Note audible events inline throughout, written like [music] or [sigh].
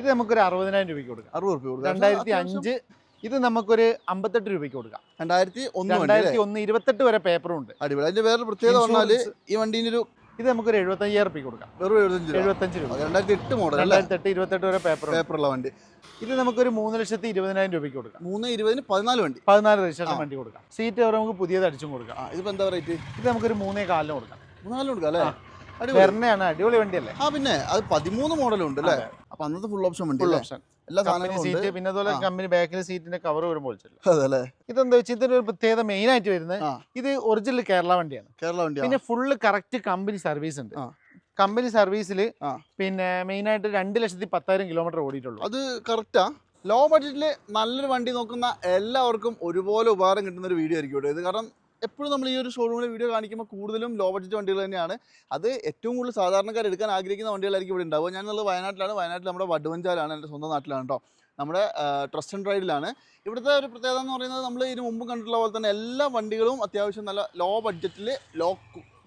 ഇത് നമുക്കൊരു അറുപതിനായിരം രൂപയ്ക്ക് കൊടുക്കാം. അറുപത് രൂപ കൊടുക്കാം. രണ്ടായിരത്തി അഞ്ച് ഇത് നമുക്കൊരു അമ്പത്തെട്ട് രൂപയ്ക്ക് കൊടുക്കാം. രണ്ടായിരത്തി ഒന്ന് രണ്ടായിരത്തി ഒന്ന് ഇരുപത്തെട്ട് വരെ പേപ്പറും ഉണ്ട്. അടിപൊളി. അതിന്റെ വേറെ പ്രത്യേകത പറഞ്ഞാൽ ഈ വണ്ടീന്റെ ഒരു ഇത് നമുക്കൊരു എഴുപത്തയ്യായിരം രൂപയ്ക്ക് കൊടുക്കാം. വെറും എഴുപത്തഞ്ച് എഴുപത്തഞ്ച് രൂപ. രണ്ടായിരത്തി എട്ട് മോഡൽ രണ്ടായിരത്തി എട്ട് ഇരുപത്തെട്ട് വരെ പേപ്പർ പേപ്പറുള്ള വണ്ടി. ഇത് നമുക്കൊരു മൂന്ന് ലക്ഷത്തി ഇരുപതിനായിരം രൂപയ്ക്ക് കൊടുക്കാം. മൂന്ന് ഇരുപതിന് പതിനാല് വണ്ടി. പതിനാല് രജിസ്ട്രേഷൻ. വണ്ടി കൊടുക്കാം. സീറ്റ് വരെ നമുക്ക് പുതിയത് അടിച്ചും കൊടുക്കാം. ഇത് ഇതിപ്പോ എന്താ റേറ്റ് ഇത് നമുക്കൊരു മൂന്നേ കാലിന് കൊടുക്കാം. മൂന്നാലും കൊടുക്കാം അല്ലേ? വെർണയാണ് അടിപൊളി വണ്ടിയല്ലേ? ആ പിന്നെ അത് പതിമൂന്ന് മോഡലും ഉണ്ട് അല്ലേ അപ്പൊ അന്നത്തെ ഫുൾ ഓപ്ഷൻ വണ്ടി ഫുൾ ഓപ്ഷൻ എല്ലാ സാധനങ്ങളും സീറ്റ് പിന്നെ അതുപോലെ കമ്പനി ബാക്കിൽ സീറ്റിന്റെ കവർ വരുമ്പോൾ അതെ അല്ലേ ഇതെന്താ വെച്ചാൽ ഇതിന്റെ ഒരു പ്രത്യേകത മെയിൻ ആയിട്ട് വരുന്നത് ഇത് ഒറിജിനൽ കേരള വണ്ടിയാണ്. കേരള വണ്ടി പിന്നെ ഫുള്ള് കറക്റ്റ് കമ്പനി സർവീസ് ഉണ്ട്. കമ്പനി സർവീസിൽ പിന്നെ മെയിൻ ആയിട്ട് രണ്ട് ലക്ഷത്തി പത്തായിരം കിലോമീറ്റർ ഓടിയിട്ടുള്ളൂ. അത് കറക്റ്റാ ലോ ബഡ്ജറ്റിൽ നല്ലൊരു വണ്ടി നോക്കുന്ന എല്ലാവർക്കും ഒരുപോലെ ഉപകാരം കിട്ടുന്ന ഒരു വീഡിയോ ആയിരിക്കും ഇത്. കാരണം എപ്പോഴും നമ്മൾ ഈ ഒരു ഷോറൂമിലെ വീഡിയോ കാണിക്കുമ്പോൾ കൂടുതലും ലോ ബഡ്ജറ്റ് വണ്ടികൾ തന്നെയാണ്. അത് ഏറ്റവും കൂടുതൽ സാധാരണക്കാർ എടുക്കാൻ ആഗ്രഹിക്കുന്ന വണ്ടികളായിരിക്കും ഇവിടെ ഉണ്ടാവുക. ഞാനുള്ളത് വയനാട്ടിലാണ്. വയനാട്ടിൽ നമ്മുടെ വടുവഞ്ചാലാണ് എന്റെ സ്വന്തം നാട്ടിലാണ് കേട്ടോ നമ്മുടെ ട്രസ്റ്റ് ആൻഡ് റൈഡിലാണ് ഇവിടുത്തെ ഒരു പ്രത്യേകത എന്ന് പറയുന്നത് നമ്മൾ ഇതിന് മുമ്പ് കണ്ടിട്ടുള്ള പോലെ തന്നെ എല്ലാ വണ്ടികളും അത്യാവശ്യം നല്ല ലോ ബഡ്ജറ്റിൽ ലോ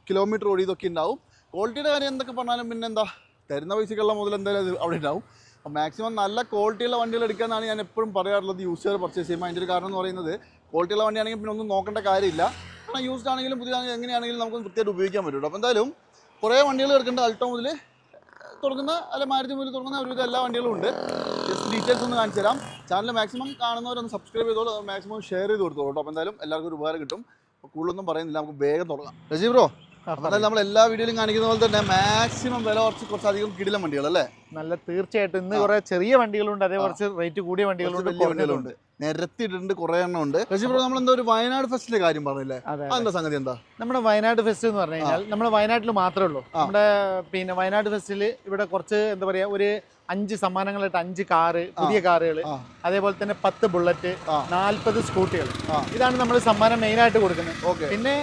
കിലോമീറ്റർ ഓടി ഇതൊക്കെ ഉണ്ടാവും. ക്വാളിറ്റിയുടെ കാര്യം എന്തൊക്കെ പറഞ്ഞാലും പിന്നെ എന്താ തരുന്ന പൈസക്കുള്ള മുതൽ എന്തായാലും അത് അവിടെ ഉണ്ടാവും. മാക്സിമം നല്ല ക്വാളിറ്റിയുള്ള വണ്ടികൾ എടുക്കാമെന്നാണ് ഞാൻ എപ്പോഴും പറയാറുള്ളത് യൂസ് യൂസർ പർച്ചേസ് ചെയ്യുമ്പോൾ അതിന്റെ ഒരു കാരണം എന്ന് പറയുന്നത് ക്വാളിറ്റിയുള്ള വണ്ടിയാണെങ്കിൽ പിന്നെ ഒന്നും നോക്കേണ്ട കാര്യമില്ല. കാരണം യൂസ്ഡ് ആണെങ്കിലും പുതിയതാണെങ്കിലും എങ്ങനെയാണെങ്കിലും നമുക്ക് വൃത്തിയായിട്ട് ഉപയോഗിക്കാൻ പറ്റുള്ളൂ അപ്പോൾ എന്തായാലും കുറേ വണ്ടികൾ എടുക്കേണ്ട അൾട്ടോ മുതൽ തുടങ്ങുന്ന അല്ല മാരുതി മുതൽ തുടങ്ങുന്ന ഒരുവിധം എല്ലാ വണ്ടികളും ഉണ്ട്. ജസ്റ്റ് ഡീറ്റെയിൽസ് ഒന്ന് കാണിച്ചു തരാം. ചാനൽ മാക്സിമം കാണുന്നവരൊന്ന് സബ്സ്ക്രൈബ് ചെയ്തോളൂ. മാക്സിമം ഷെയർ ചെയ്ത് കൊടുത്തോളൂ കേട്ടോ. അപ്പോൾ എന്തായാലും എല്ലാവർക്കും ഒരു ഉപകാരം കിട്ടും. കൂടുതലൊന്നും പറയുന്നില്ല. നമുക്ക് വേഗം തുടങ്ങാം. രജീവ് ബ്രോ എന്നാൽ നമ്മൾ എല്ലാ വീഡിയോയിലും കാണിക്കുന്ന പോലെ തന്നെ മാക്സിമം വില കുറച്ച് കുറച്ചധികം കിടിലം വണ്ടികൾ അല്ലേ? നല്ല തീർച്ചയായിട്ടും ഇന്ന് കുറെ ചെറിയ വണ്ടികളുണ്ട് അതേ കുറച്ച് റേറ്റ് കൂടിയ വണ്ടികളുണ്ട് വലിയ വണ്ടികളുണ്ട്. നിരത്തിയിട്ടുണ്ട് കുറെ എണ്ണം ഉണ്ട്. നമ്മൾ എന്താ ഒരു വയനാട് ഫെസ്റ്റിലെ കാര്യം പറഞ്ഞില്ലേ? അതെ സംഗതി എന്താ? നമ്മുടെ വയനാട് ഫെസ്റ്റ് എന്ന് പറഞ്ഞു കഴിഞ്ഞാൽ നമ്മുടെ വയനാട്ടിൽ മാത്രമേ ഉള്ളൂ. നമ്മുടെ പിന്നെ വയനാട് ഫെസ്റ്റിൽ ഇവിടെ കുറച്ച് എന്താ പറയാ ഒരു അഞ്ച് സമ്മാനങ്ങളായിട്ട് അഞ്ച് കാറ് പുതിയ കാറുകൾ അതേപോലെ തന്നെ പത്ത് ബുള്ളറ്റ് നാല്പത് നാൽപ്പത് സ്കൂട്ടികൾ ഇതാണ് നമ്മൾ സമ്മാനം മെയിൻ ആയിട്ട് കൊടുക്കുന്നത്. പിന്നെ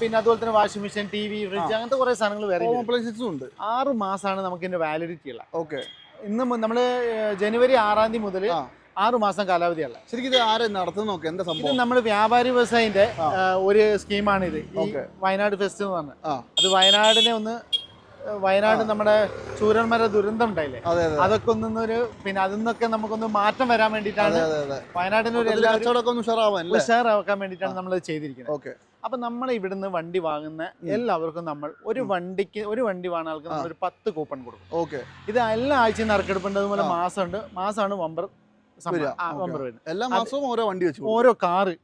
പിന്നെ അതുപോലെ തന്നെ washing machine T V fridge അങ്ങനത്തെ കുറെ സാധനങ്ങൾ വേറെ ആറ് മാസമാണ് നമുക്ക് ഇതിന്റെ വാലിഡിറ്റി ഉള്ള ഓക്കെ. ഇന്ന് നമ്മൾ ജനുവരി ആറാം തീയതി മുതൽ ആറു മാസം കാലാവധിയല്ല ശരിക്കും ഇത് ആരെ നടത്തുന്ന നോക്ക്? എന്താ ഇത് സംഭവം? നമ്മൾ വ്യാപാരി വ്യവസായിന്റെ ഒരു സ്കീമാണ് ഇത് വയനാട് ഫെസ്റ്റ് എന്ന് പറഞ്ഞത് അത് വയനാടിനെ ഒന്ന് വയനാട് നമ്മുടെ ചൂരന്മര ദുരന്തം ഉണ്ടായില്ലേ അതെ അതെ. അതൊക്കെ ഒന്നൊരു പിന്നെ അതിൽ നിന്നൊക്കെ നമുക്കൊന്ന് മാറ്റം വരാൻ വേണ്ടിയിട്ടാണ് വയനാടിന് ഒരു എല്ലാവരും ഉഷാറാക്കാൻ വേണ്ടിയിട്ടാണ് നമ്മൾ ചെയ്തിരിക്കുന്നത്. ഓക്കെ. അപ്പൊ നമ്മൾ ഇവിടുന്ന് വണ്ടി വാങ്ങുന്ന എല്ലാവർക്കും നമ്മൾ ഒരു വണ്ടിക്ക് ഒരു വണ്ടി വാങ്ങുന്ന ആൾക്ക് നമ്മൾ ഒരു പത്ത് കൂപ്പൺ കൊടുക്കും. ഓക്കെ. ഇത് എല്ലാ ആഴ്ചയും നറുക്കെടുപ്പുണ്ട് അതുപോലെ മാസം മാസമുണ്ട്. മാസമാണ് വമ്പർ എല്ലാ മാസവും ഓരോ വണ്ടി വെച്ചു ഓരോ കാറ്.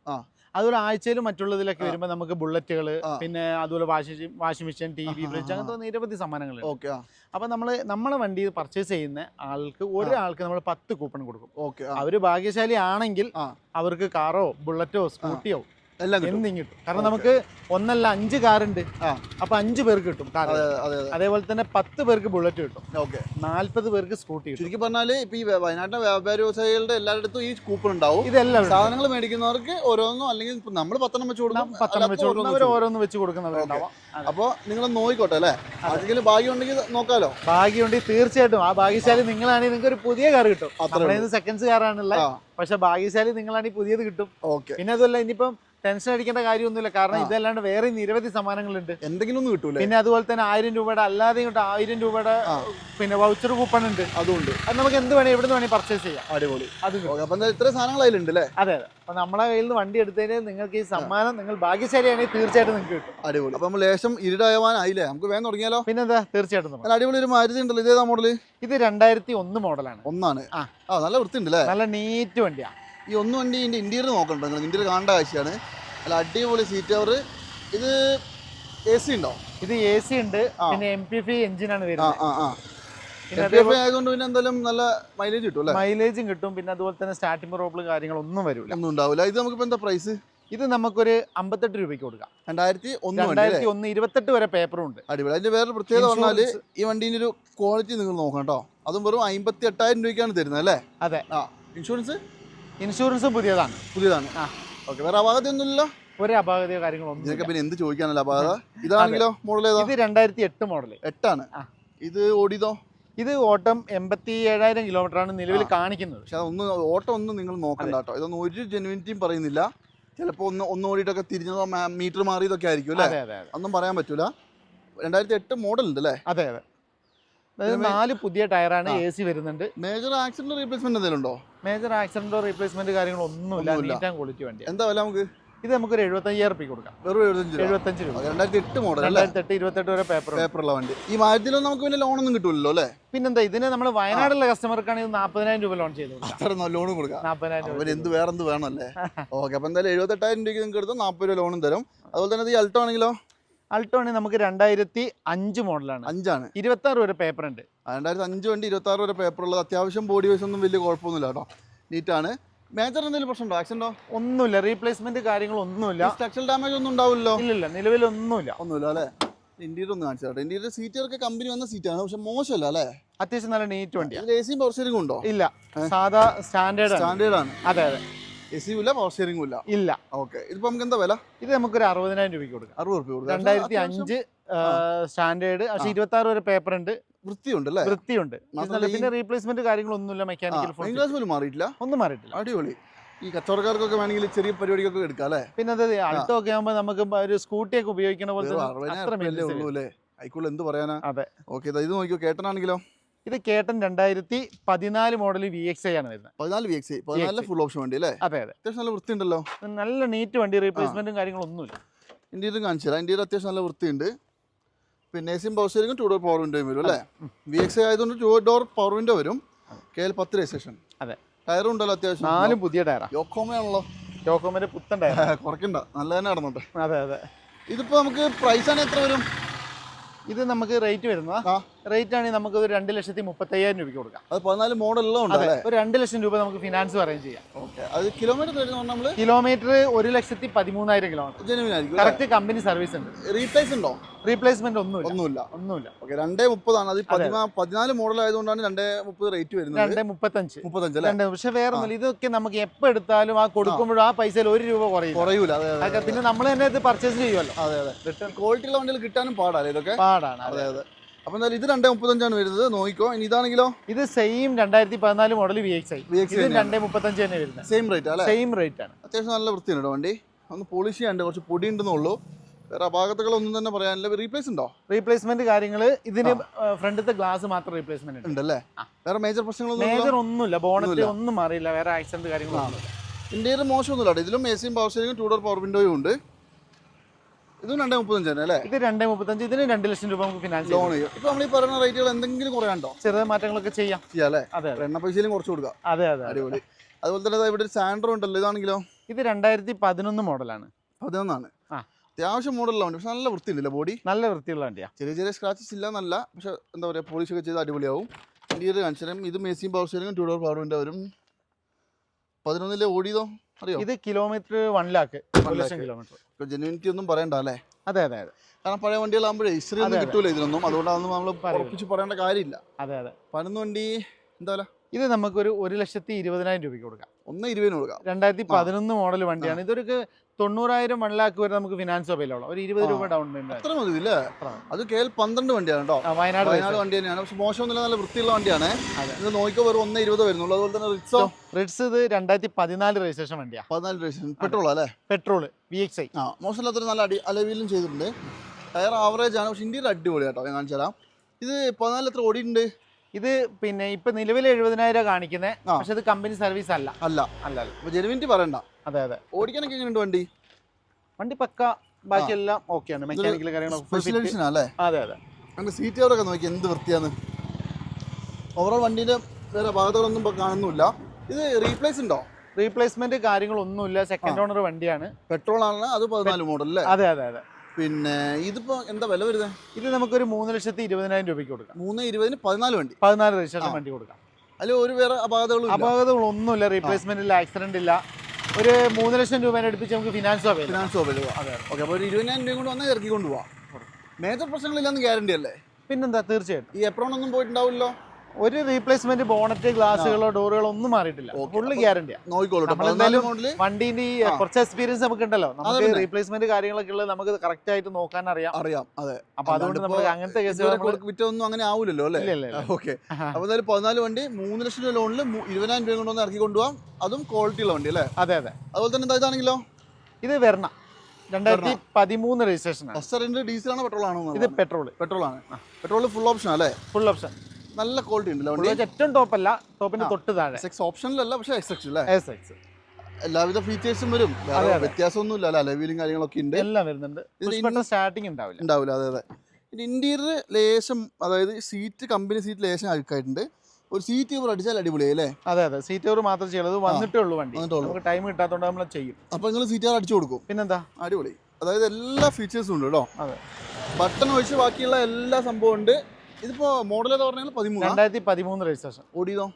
അതുപോലെ ആഴ്ചയിൽ മറ്റുള്ളതിലൊക്കെ. വരുമ്പോൾ നമുക്ക് ബുള്ളറ്റുകൾ പിന്നെ അതുപോലെ washing washing machine T V fridge അങ്ങനത്തെ നിരവധി സമ്മാനങ്ങൾ ഓക്കെ അപ്പൊ നമ്മൾ നമ്മളെ വണ്ടി പർച്ചേസ് ചെയ്യുന്ന ആൾക്ക് ഒരാൾക്ക് നമ്മൾ പത്ത് കൂപ്പൺ കൊടുക്കും. ഓക്കെ അവർ ഭാഗ്യശാലി ആണെങ്കിൽ അവർക്ക് കാറോ ബുള്ളറ്റോ സ്കൂട്ടിയോ എല്ലാം കിട്ടും. എന്തും കിട്ടും. കാരണം നമുക്ക് ഒന്നല്ല അഞ്ച് കാറുണ്ട്. അപ്പൊ അഞ്ച് പേർക്ക് കിട്ടും കാർ അതെ അതെ അതെ. അതേപോലെ തന്നെ പത്ത് പേർക്ക് ബുള്ളറ്റ് കിട്ടും. ഓക്കെ. നാല്പത് പേർക്ക് സ്കൂട്ടി കിട്ടും. ചുരുക്കി പറഞ്ഞാൽ ഇപ്പൊ ഈ വയനാട്ടിലെ വ്യാപാരി വ്യവസായികളുടെ എല്ലായിടത്തും ഈ കൂപ്പൺ ഉണ്ടാവും. ഇതെല്ലാം. സാധനങ്ങൾ മേടിക്കുന്നവർക്ക് ഓരോന്നും അല്ലെങ്കിൽ നമ്മൾ പത്തെണ്ണം വെച്ച് കൊടുക്കും. പത്തെണ്ണം വെച്ച് കൊടുക്കുന്നവർ ഓരോന്ന് വെച്ച് കൊടുക്കുന്നവരുണ്ടാവാം. അതെ. അപ്പൊ നിങ്ങൾ നോക്കിക്കോട്ടെ അല്ലേ? അതെങ്കിലും ഭാഗ്യം ഉണ്ടെങ്കിൽ നോക്കാലോ. ഭാഗ്യം ഉണ്ടെങ്കിൽ തീർച്ചയായിട്ടും. ആ ഭാഗ്യശാലി നിങ്ങളാണെങ്കിൽ നിങ്ങൾക്ക് ഒരു പുതിയ കാർ കിട്ടും. അത്രേ സെക്കൻഡ്സ് കാറാണല്ലേ പക്ഷെ ഭാഗ്യശാലി നിങ്ങളാണെങ്കിൽ പുതിയത് കിട്ടും. ഓക്കെ. പിന്നെ അതുമല്ല ഇനിയിപ്പം ടെൻഷൻ അടിക്കേണ്ട കാര്യമൊന്നുമില്ല. കാരണം. ഇതല്ലാണ്ട് വേറെ നിരവധി സമ്മാനങ്ങളുണ്ട്. എന്തെങ്കിലും ഒന്നും കിട്ടൂല? പിന്നെ അതുപോലെ തന്നെ ആയിരം രൂപയുടെ അല്ലാതെ ഇങ്ങോട്ട് ആയിരം രൂപയുടെ പിന്നെ വൗച്ചർ കൂപ്പൺ ഉണ്ട്. അതുകൊണ്ട് അത് നമുക്ക് എന്ത് വേണേ എവിടെ നിന്ന് വേണേ പർച്ചേസ് ചെയ്യാം. അടിപൊളി. അത് അപ്പം ഇത്ര സാധനങ്ങൾ അതിലുണ്ട് അല്ലേ? അതെ അതെ. അപ്പൊ നമ്മളെ കയ്യിൽ നിന്ന് വണ്ടി എടുത്തതിന് നിങ്ങൾക്ക് ഈ സമ്മാനം നിങ്ങൾ ഭാഗ്യശാലിയാണെങ്കിൽ തീർച്ചയായിട്ടും നിങ്ങൾക്ക് കിട്ടും. അടിപൊളി. അപ്പൊ ലേശം ഇരുടായവാനായില്ലേ? നമുക്ക് വേഗം തുടങ്ങിയാലോ പിന്നെന്താ? തീർച്ചയായിട്ടും അടിപൊളി ഒരു മാരുതി ഉണ്ടല്ലോ. ഇതേതാ മോഡൽ ഇത് രണ്ടായിരത്തി ഒന്ന് മോഡലാണ് ഒന്നാണ്. ആ. ആ നല്ല വൃത്തിയുണ്ട് അല്ലേ? നല്ല നീറ്റ് വണ്ടിയാണ് ഈ ഒന്ന് വണ്ടി ഇതിന്റെ ഇന്റീരിയർ നോക്കണ്ട. നിങ്ങൾ ഇന്റീരിയർ കാണേണ്ട കാഴ്ചയാണ് അല്ല അടിപൊളി സീറ്റ് കവർ ഇത് എ സി ഉണ്ടോ? ഇത് എ സി ഉണ്ട്. പിന്നെ എം പി എഫ് എഞ്ചിനാണ് വരുന്നത്. ആ ആ. ആയതുകൊണ്ട് പിന്നെ എന്തായാലും നല്ല മൈലേജ് കിട്ടും അല്ലേ? മൈലേജും കിട്ടും. പിന്നെ അതുപോലെ തന്നെ സ്റ്റാർട്ടിംഗ് പ്രോബ്ലം കാര്യങ്ങളൊന്നും വരില്ല ഒന്നും ഉണ്ടാവില്ല ഇത് നമുക്ക് എന്താ പ്രൈസ് ഇത് നമുക്കൊരു അമ്പത്തെട്ട് രൂപയ്ക്ക് കൊടുക്കാം. രണ്ടായിരത്തി ഒന്ന് രണ്ടായിരത്തി ഒന്ന് ഇരുപത്തെട്ട് വരെ പേപ്പറും ഉണ്ട്. അടിപൊളി. അതിന്റെ വേറെ പ്രത്യേകത പറഞ്ഞാൽ ഈ വണ്ടിന്റെ ഒരു ക്വാളിറ്റി നിങ്ങൾ നോക്കണം കേട്ടോ. അതും വെറും അമ്പത്തി എട്ടായിരം രൂപയ്ക്കാണ് തരുന്നത് അല്ലേ? അതെ. ആ. ഇൻഷുറൻസ് ഇൻഷുറൻസും പുതിയതാണ്. പുതിയതാണ്. ആ. ഓക്കെ വേറെ അപാകതയൊന്നുമില്ല ഒരു അപാകതയോ കാര്യങ്ങളോ ഒന്നും പിന്നെ എന്ത് ചോദിക്കാനല്ല അപാകത? ഇതാണെങ്കിലോ മോഡൽ ഏതാ? ഇത് രണ്ടായിരത്തി എട്ട് മോഡൽ എട്ടാണ്. ഇത് ഓടിയതോ? ഇത് ഓട്ടം എൺപത്തി ഏഴായിരം കിലോമീറ്റർ ആണ് നിലവിൽ കാണിക്കുന്നത്. പക്ഷെ അതൊന്നും ഓട്ടം ഒന്നും നിങ്ങൾ നോക്കണ്ട കേട്ടോ. ഇതൊന്നും ഒരു ജെനുവിനിറ്റിയും പറയുന്നില്ല. ചിലപ്പോൾ ഒന്ന് ഒന്ന് ഓടിയിട്ടൊക്കെ തിരിഞ്ഞതോ മീറ്റർ മാറിയതൊക്കെ ആയിരിക്കും അല്ലേ? ഒന്നും പറയാൻ പറ്റൂല. രണ്ടായിരത്തി എട്ട് മോഡൽ ഉണ്ട് അല്ലേ? അതെ അതെ. നാല് പുതിയ ടയറാണ് എ സി വരുന്നുണ്ട്. മേജർ ആക്സിഡന്റ് റീപ്ലേസ്മെന്റ് എന്തെങ്കിലും ഉണ്ടോ? മേജർ ആക്സിഡന്റോ റീപ്ലേസ്മെന്റ് കാര്യങ്ങളോ ഒന്നും ഇല്ല നീറ്റ് ആൻഡ് ക്വാളിറ്റി വണ്ടി എന്താ വില നമുക്ക്? ഇത് നമുക്ക് ഒരു എഴുപത്തയ്യായിരം റുപ്യ കൊടുക്കാം. വെറും എഴുപത്തഞ്ച് രൂപ. എഴുപത്തഞ്ച് രൂപ. രണ്ടായിരത്തി എട്ട് മോഡൽ രണ്ടായിരത്തി എട്ട് ഇരുപത്തെട്ട് വരെ പേപ്പർ പേപ്പറുള്ള വണ്ടി. ഈ മാറ്റത്തിലൊന്നും നമുക്ക് പിന്നെ ലോണൊന്നും കിട്ടുമല്ലോ അല്ലേ? പിന്നെന്താ ഇതിന് നമ്മൾ വയനാടുള്ള കസ്റ്റമർക്കാണ് ഇത് നാൽപ്പതിനായിരം രൂപ ലോൺ ചെയ്തത് അത്ര ലോൺ കൊടുക്കാം. നാൽപ്പതിനായിരം രൂപ എന്ത് വേറെ എന്ത് അല്ലേ? ഓക്കെ അപ്പൊ എന്തായാലും എഴുപത്തെട്ടായിരം രൂപയ്ക്ക് നിങ്ങൾക്ക് എടുത്താൽ നാൽപ്പത് രൂപ ലോണും തരും. അതുപോലെ തന്നെ ഈ അൾട്ടോ ആണെങ്കിലോ? അൾട്ടോ ആണെങ്കിൽ നമുക്ക് രണ്ടായിരത്തി അഞ്ച് മോഡലാണ്. അഞ്ചാണ്. ഇരുപത്തി ആറ് വരെ പേപ്പർ ഉണ്ട് രണ്ടായിരത്തി അഞ്ച് വണ്ടി ഇരുപത്തി ആറ് വരെ പേപ്പർ ഉള്ളത് അത്യാവശ്യം ബോഡി വൈസ് ഒന്നും വലിയ കുഴപ്പമൊന്നുമില്ല കേട്ടോ. നീറ്റാണ് മേജർ എന്തെങ്കിലും പ്രശ്നമുണ്ടോ? ആക്സിഡന്റോ ഒന്നുമില്ല. റീപ്ലേസ്മെന്റ് കാര്യങ്ങളൊന്നുമില്ല സ്ട്രക്ചറൽ ഡാമേജ് ഒന്നും ഉണ്ടാവില്ലല്ലോ? ഇല്ലില്ല. നിലവിലൊന്നുമില്ല ഒന്നുമില്ല. അല്ലേ? ഇന്റീരിയർ ഒന്ന് കാണിച്ചു കേട്ടോ ഇന്റീരിയർ സീറ്റൊക്കെ കമ്പനി വന്ന സീറ്റാണ് പക്ഷെ മോശമല്ല അല്ലേ? അത്യാവശ്യം നല്ല നീറ്റ് വണ്ടിയാണ് ഇതിൽ എ സിയും പവർ സ്റ്റിയറിംഗും ഉണ്ടോ? ഇല്ല. സാധാ സ്റ്റാൻഡേർഡ് ആണ്. സ്റ്റാൻഡേർഡ് ആണ്. അതെ അതെ. ഇല്ല പവർ സ്റ്റിയറിംഗും ഇല്ല ഇല്ല. ഓക്കെ ഇതിപ്പോ നമുക്ക് എന്താ വില? ഇത് നമുക്കൊരു അറുപതിനായിരം രൂപയ്ക്ക് കൊടുക്കാം. അറുപത് രൂപ കൊടുക്കാം. രണ്ടായിരത്തി അഞ്ച് സ്റ്റാൻഡേർഡ്. പക്ഷെ ഇരുപത്തി ആറ് വരെ പേപ്പർ ഉണ്ട്. വൃത്തിയുണ്ട്. അല്ലേ വൃത്തിയുണ്ട് പിന്നെ റീപ്ലേസ്മെന്റ് കാര്യങ്ങളൊന്നുമില്ല മെക്കാനിക്കൽ പോലും മാറിയിട്ടില്ല? ഒന്നും മാറിയിട്ടില്ല. അടിപൊളി. ഈ കച്ചവടക്കാർക്കൊക്കെ വേണമെങ്കിൽ ചെറിയ പരിപാടിക്കൊക്കെ എടുക്കാം അല്ലേ? പിന്നെ അതെ അൾട്ടോ ഒക്കെ ആകുമ്പോൾ നമുക്ക് ഒരു സ്കൂട്ടിയൊക്കെ ഉപയോഗിക്കണ പോലെ അത്ര ഉള്ളൂ. അല്ലേ? ആയിക്കോളൂ എന്ത് പറയാനാ? അതെ. ഓക്കെ ഇത് നോക്കിയോ കേട്ടനാണെങ്കിലോ? ഇത് കേട്ടൻ രണ്ടായിരത്തി പതിനാല് മോഡൽ വി എക്സ് ഐ ആണ് വരുന്നത്. പതിനാല് വി എക്സ് പതിനാലിലെ ഫുൾ ഓപ്ഷൻ വണ്ടി അല്ലേ അതെ അതെ. അത്യാവശ്യം നല്ല വൃത്തി ഉണ്ടല്ലോ നല്ല നീറ്റ് വണ്ടി റീപ്ലേസ്മെന്റും കാര്യങ്ങളൊന്നുമില്ല. ഇന്ത്യയിൽ കാണിച്ചു തരാം ഇന്ത്യയിൽ അത്യാവശ്യം നല്ല വൃത്തിയുണ്ട്. പിന്നെ എ സിയും പവർ സ്റ്റിയറിംഗും ടു ഡോർ പവർ വിൻഡോയും വരും അല്ലേ? വി എക്സ് ഐ ആയതുകൊണ്ട് ടു ഡോർ പവർ വിൻഡോ വരും. കെ എൽ പത്ത് രജിസ്ട്രേഷൻ. അതെ. ടയറും ഉണ്ടല്ലോ അത്യാവശ്യം. നാലും പുതിയ ടയറാണ് യോക്കോമോ ആണല്ലോ ടോക്കോമിന്റെ പുത്തൻ ടയർ [laughs] കുറയ്ക്കണ്ട. നല്ല തന്നെ നടന്നുണ്ട് അതെ അതെ. ഇതിപ്പോ നമുക്ക് പ്രൈസ് ആണ് എത്ര വരും? ഇത് നമുക്ക് റേറ്റ് വരുന്നതാ. റേറ്റ് ആണെങ്കിൽ നമുക്ക് ഒരു രണ്ട് ലക്ഷത്തി മുപ്പത്തയ്യായിരം രൂപയ്ക്ക് കൊടുക്കാം. അത് പതിനാല് മോഡലെല്ലാം ഉണ്ട് ഒരു രണ്ട് ലക്ഷം രൂപ നമുക്ക് ഫിനാൻസ് അറേഞ്ച് ചെയ്യാം. ഓക്കെ അത് കിലോമീറ്റർ നമ്മൾ കിലോമീറ്റർ ഒരു ലക്ഷത്തി പതിമൂന്നായിരം കിലോമീറ്റർ ജെനുവിൻ ആയിരിക്കും കറക്റ്റ് കമ്പനി സർവീസ് ഉണ്ട്. റീപ്ലേസ് ഉണ്ടോ? റീപ്ലേസ്മെന്റ് ഒന്നുമില്ല. ഒന്നുമില്ല. ഒന്നുമില്ല. ഓക്കെ രണ്ടേ മുപ്പതാണ്. അത് പതിനാ പതിനാല് മോഡൽ ആയതുകൊണ്ടാണ് രണ്ടേ മുപ്പത് റേറ്റ് വരുന്നത്. രണ്ടേ മുപ്പത്തഞ്ച്. മുപ്പത്തഞ്ച് രണ്ട് പക്ഷെ വേറെ ഒന്നുമില്ല. ഇതൊക്കെ നമുക്ക് എപ്പോൾ എടുത്താലും ആ കൊടുക്കുമ്പോഴും ആ പൈസയിൽ ഒരു രൂപ കുറയും കുറയൂല. പിന്നെ നമ്മൾ തന്നെ ഇത് പർച്ചേസ് ചെയ്യുമല്ലോ. അതെ അതെ. ക്വാളിറ്റി ഉള്ള വണ്ടികൾ കിട്ടാനും പാടാണ് ഇതൊക്കെ? പാടാണ്. അതെ. അതെ. അപ്പൊ എന്തായാലും ഇത് രണ്ടേ മുപ്പത്തഞ്ചാണ് വരുന്നത്. നോക്കിക്കോ. ഇനി ഇതാണെങ്കിലോ? ഇത് സെയിം രണ്ടായിരത്തി പതിനാല് മോഡൽ വി എക്സ് ഐ ഇത്. രണ്ടേ മുപ്പത്തഞ്ച് തന്നെ വരുന്നത്. സെയിം റേറ്റ് അല്ലേ? സെയിം റേറ്റ് ആണ്. അത്യാവശ്യം നല്ല വൃത്തിയുണ്ട് വണ്ടി. ഒന്ന് പോളിഷ് ചെയ്യാണ്ട് കുറച്ച് പൊടി ഉണ്ടെന്നുള്ളൂ വേറെ അപാകതകളൊന്നും തന്നെ പറയാനില്ല. റീപ്ലേസ് ഉണ്ടോ? റീപ്ലേസ്മെന്റ് കാര്യങ്ങൾ ഇതിന് ഫ്രണ്ടിലത്തെ ഗ്ലാസ് മാത്രം റീപ്ലേസ്മെന്റ് ഉണ്ട്. ഉണ്ടല്ലേ. വേറെ മേജർ പ്രശ്നങ്ങളൊന്നും മേജർ ഒന്നുമില്ല. ബോണറ്റ്. ഒന്നും മാറിയില്ല. വേറെ ആക്സിഡന്റ് കാര്യങ്ങളൊന്നും ഇന്ത്യയിൽ മോശമൊന്നുമില്ല ഇതിലും എ സിയും പവർ സ്റ്റിയറിംഗും ടൂ ഡോർ പവർ വിൻഡോയും ഉണ്ട്. ഇതും രണ്ടേ മുപ്പത്തഞ്ച് അല്ലേ? ഇത് രണ്ടേ മുപ്പത്തഞ്ച്. ഇതിന് രണ്ട് ലക്ഷം രൂപ നമുക്ക് ഫിനാൻസ് ലോൺ ചെയ്യും ഇപ്പൊ നമ്മൾ ഈ പറയുന്ന റേറ്റുകൾ എന്തെങ്കിലും കുറയാണ്ടോ ചെറിയ മാറ്റങ്ങളൊക്കെ ചെയ്യാം. ചെയ്യാം അല്ലേ? അതെ അതെ. എണ്ണ പൈസയിലും കുറച്ച് കൊടുക്കാം. അതെ അതെ. അടിപൊളി. അതുപോലെ തന്നെ ഇവിടെ ഒരു സാൻഡ്രോ ഉണ്ടല്ലോ. ഇതാണെങ്കിലോ? ഇത് രണ്ടായിരത്തി പതിനൊന്ന് മോഡലാണ്. പതിനൊന്നാണ്. അത്യാവശ്യം മോഡലുള്ള വണ്ടി. പക്ഷെ നല്ല വൃത്തിയുണ്ടല്ലേ ബോഡി? നല്ല വൃത്തിയുള്ള വണ്ടിയാണ് ചെറിയ ചെറിയ സ്ക്രാച്ചസ് ഇല്ല എന്നല്ല പക്ഷെ എന്താ പറയുക പോളിഷ് ഒക്കെ ചെയ്ത് അടിപൊളിയാവും. ഇന്റീരിയർ കാണിച്ചു തരാം ഇത് മേസിയും പവർ സ്റ്റിയറിംഗും ടൂ ഡോർ പവർ വിൻഡോ വരും പതിനൊന്നിലെ ഓടിയതോ? ഇത് kilometre one lakh. Kilometre genuinity ഒന്നും പറയണ്ട അല്ലേ? അതെ അതെ അതെ. കാരണം പഴയ വണ്ടികളാകുമ്പോഴേ ഹിസ്റ്ററി ഒന്നും. കിട്ടൂല ഇതിനൊന്നും. അതുകൊണ്ട് അതൊന്നും നമ്മൾ. ഉറപ്പിച്ച് പറയേണ്ട കാര്യമില്ല. അതെ അതെ. പതിനൊന്ന് വണ്ടി എന്താ ഇത് നമുക്കൊരു ഒരു ലക്ഷത്തി ഇരുപതിനായിരം രൂപയ്ക്ക് കൊടുക്കാം. ഒന്ന് ഇരുപതിന് കൊടുക്കാം. രണ്ടായിരത്തി പതിനൊന്ന് മോഡൽ വണ്ടിയാണ്. ഇതൊരു തൊണ്ണൂറായിരം വൺ ലാക്ക് വരെ നമുക്ക് ഫിനാൻസ് അവൈലബിൾ ഒരു ഇരുപത്. രൂപ ഡൗൺ പേയ്മെന്റ് അത്ര മതി ഇല്ലേ അത് കെ എൽ പന്ത്രണ്ട് വണ്ടിയാണ് കേട്ടോ. വയനാട് വയനാട് വണ്ടി തന്നെയാണ്. പക്ഷെ മോശമൊന്നുമില്ല നല്ല വൃത്തിയുള്ള വണ്ടിയാണ്. ഇത് നോക്കിയോ വെറും ഒന്ന് ഇരുപത് വരുന്നുള്ളൂ. അതുപോലെ തന്നെ റിക്സോ റിഡ്സ് ഇത് രണ്ടായിരത്തി പതിനാല് രജിസ്ട്രേഷൻ വണ്ടിയാണ് പതിനാല് രജിസ്ട്രേഷൻ പെട്രോൾ അല്ലേ? പെട്രോൾ വി എക്സ് ഐ ആ മോശമില്ലാത്തൊരു നല്ല അടി അലവിലും ചെയ്തിട്ടുണ്ട്. ടയർ ആവറേജ് ആണ്. പക്ഷെ ഇന്ത്യയിൽ അടിപൊളി കേട്ടോ ഞാൻ കാണിച്ചു തരാം ഇത് പതിനാല് എത്ര ഓടിയിട്ടുണ്ട്? ഇത് പിന്നെ ഇപ്പൊ നിലവിൽ എഴുപതിനായിരം കാണിക്കുന്നത് പക്ഷെ ഇത് കമ്പനി സർവീസ് അല്ല. അല്ല. അല്ല ജെനുവിനിറ്റി പറയണ്ട. അതെ അതെ. ഓടിക്കാനൊക്കെ എങ്ങനെയുണ്ട് വണ്ടി? വണ്ടി പക്ക. ബാക്കിയെല്ലാം ഓക്കെയാണ് മെക്കാനിക്കൽ കാര്യങ്ങളൊക്കെ. അല്ലേ? അതെ അതെ. സീറ്റ് കവറൊക്കെ നോക്കി എന്ത് വൃത്തിയാണ്. ഓവറോൾ വണ്ടിന്റെ വേറെ ഭാഗത്തോടൊന്നും ഇപ്പോൾ കാണുന്നില്ല ഇത് റീപ്ലേസ് ഉണ്ടോ? റീപ്ലേസ്മെന്റ് കാര്യങ്ങളൊന്നുമില്ല. സെക്കൻഡ് ഓണർ വണ്ടിയാണ്. പെട്രോൾ ആണ് അത് പതിനാല് മോഡൽ അല്ലേ? അതെ അതെ അതെ. പിന്നെ ഇതിപ്പോ എന്താ വില വരുന്നത് ഇത് നമുക്കൊരു മൂന്ന് ലക്ഷത്തി ഇരുപതിനായിരം രൂപയ്ക്ക് കൊടുക്കാം. മൂന്ന് ഇരുപതിന് പതിനാല് വണ്ടി. പതിനാല് രജിസ്ട്രേഷൻ. വണ്ടി കൊടുക്കാം. അതിൽ ഒരു വേറെ അപാകതകളും അപാകതകളും അപകടങ്ങളൊന്നുമില്ല റീപ്ലേസ്മെന്റ് ഇല്ല ആക്സിഡന്റ് ഇല്ല. ഒരു മൂന്ന് ലക്ഷം രൂപേനെ അടുപ്പിച്ച് നമുക്ക് ഫിനാൻസ് ഫിനാൻസ് ഓക്കെ അപ്പോൾ ഒരു ഇരുപതിനായിരം രൂപ കൊണ്ട് വന്നാൽ ഇറക്കി കൊണ്ടുപോവാം മേജർ പ്രശ്നങ്ങളില്ലാന്ന് ഗ്യാരണ്ടി അല്ലേ? പിന്നെന്താ തീർച്ചയായിട്ടും. ഈ എപ്രോൺ ഒന്നും പോയിട്ടുണ്ടാവില്ലോ ഒരു റീപ്ലേസ്മെന്റ് ബോണറ്റ് ഗ്ലാസുകളോ ഡോറുകളോ ഒന്നും മാറിയിട്ടില്ല. ഫുള്ള് ഗ്യാരണ്ടിയാണ് നോക്കിക്കോളൂ വണ്ടീന്റെ ഈ കുറച്ച് എക്സ്പീരിയൻസ് നമുക്ക് ഉണ്ടല്ലോ നമുക്ക് റീപ്ലേസ്മെന്റ് കാര്യങ്ങളൊക്കെ ഉള്ളത് നമുക്ക് കറക്റ്റ് ആയിട്ട് നോക്കാൻ അറിയാം. അറിയാം അതെ. അപ്പൊ അതുകൊണ്ട് നമുക്ക് നമ്മൾ അങ്ങനത്തെ വിറ്റൊന്നും അങ്ങനെ ആവില്ലല്ലോ അല്ലേ? ഓക്കെ [laughs] അപ്പോൾ എന്തായാലും പതിനാല് വണ്ടി മൂന്ന് ലക്ഷം രൂപ ലോണിൽ ഇരുപതിനായിരം രൂപ കൊണ്ടുവന്ന് ഇറക്കി കൊണ്ടുപോകാം അതും ക്വാളിറ്റി ഉള്ള വണ്ടി അല്ലേ? അതെ അതെ. അതുപോലെ തന്നെ എന്താ ഇതാണെങ്കിലോ? ഇത് വെർണ. രണ്ടായിരത്തി പതിമൂന്ന് രജിസ്ട്രേഷൻ ഡീസൽ ആണോ പെട്രോൾ ആണോ ഇത് പെട്രോൾ പെട്രോൾ ആണ് പെട്രോൾ ഫുൾ ഓപ്ഷൻ അല്ലേ? ഫുൾ ഓപ്ഷൻ നല്ല ക്വാളിറ്റി ഉണ്ടല്ലോ വണ്ടി? ഏറ്റവും ടോപ്പ് അല്ല ടോപ്പിന്റെ തൊട്ട് താഴെ. എസ് എക്സ് ഓപ്ഷനിലല്ല പക്ഷേ എസ് എക്സ് അല്ലേ എസ് എക്സ് എല്ലാവിധ ഫീച്ചേഴ്സും വരും. വ്യത്യാസമൊന്നുമില്ല അല്ല? അലവീലും കാര്യങ്ങളൊക്കെ ഉണ്ട്. എല്ലാം വരുന്നുണ്ട്. സ്റ്റാർട്ടിംഗ് ഉണ്ടാവില്ല. ഉണ്ടാവില്ല അതെ അതെ. ഇനി ഇന്റീരിയർ ലേശം അതായത് സീറ്റ് കമ്പനി സീറ്റ് ലേശം അഴുക്കായിട്ടുണ്ട്. ഒരു സീറ്റ് ഇവർ അടിച്ചാൽ അടിപൊളി അല്ലേ? അതെ അതെ. സീറ്റ് കവർ മാത്രം ചെയ്യുള്ളത് വന്നിട്ടേ ഉള്ളൂ വണ്ടി. നമുക്ക് ടൈം കിട്ടാത്തതുകൊണ്ട് നമ്മൾ ചെയ്യും. അപ്പോൾ നിങ്ങൾ സീറ്റ് കവർ അടിച്ചു കൊടുക്കും. പിന്നെന്താ? അടിപൊളി. അതായത് എല്ലാ ഫീച്ചേഴ്സും ഉണ്ട് കേട്ടോ. അതെ. ബട്ടൺ ഒഴിച്ച് ബാക്കിയുള്ള എല്ലാ സംഭവം ഉണ്ട്. ഇതിപ്പോ മോഡൽ ഏതാ പറഞ്ഞാൽ പതിമൂന്ന്? രണ്ടായിരത്തി പതിമൂന്ന് രജിസ്ട്രേഷൻ ഓടിയതോ?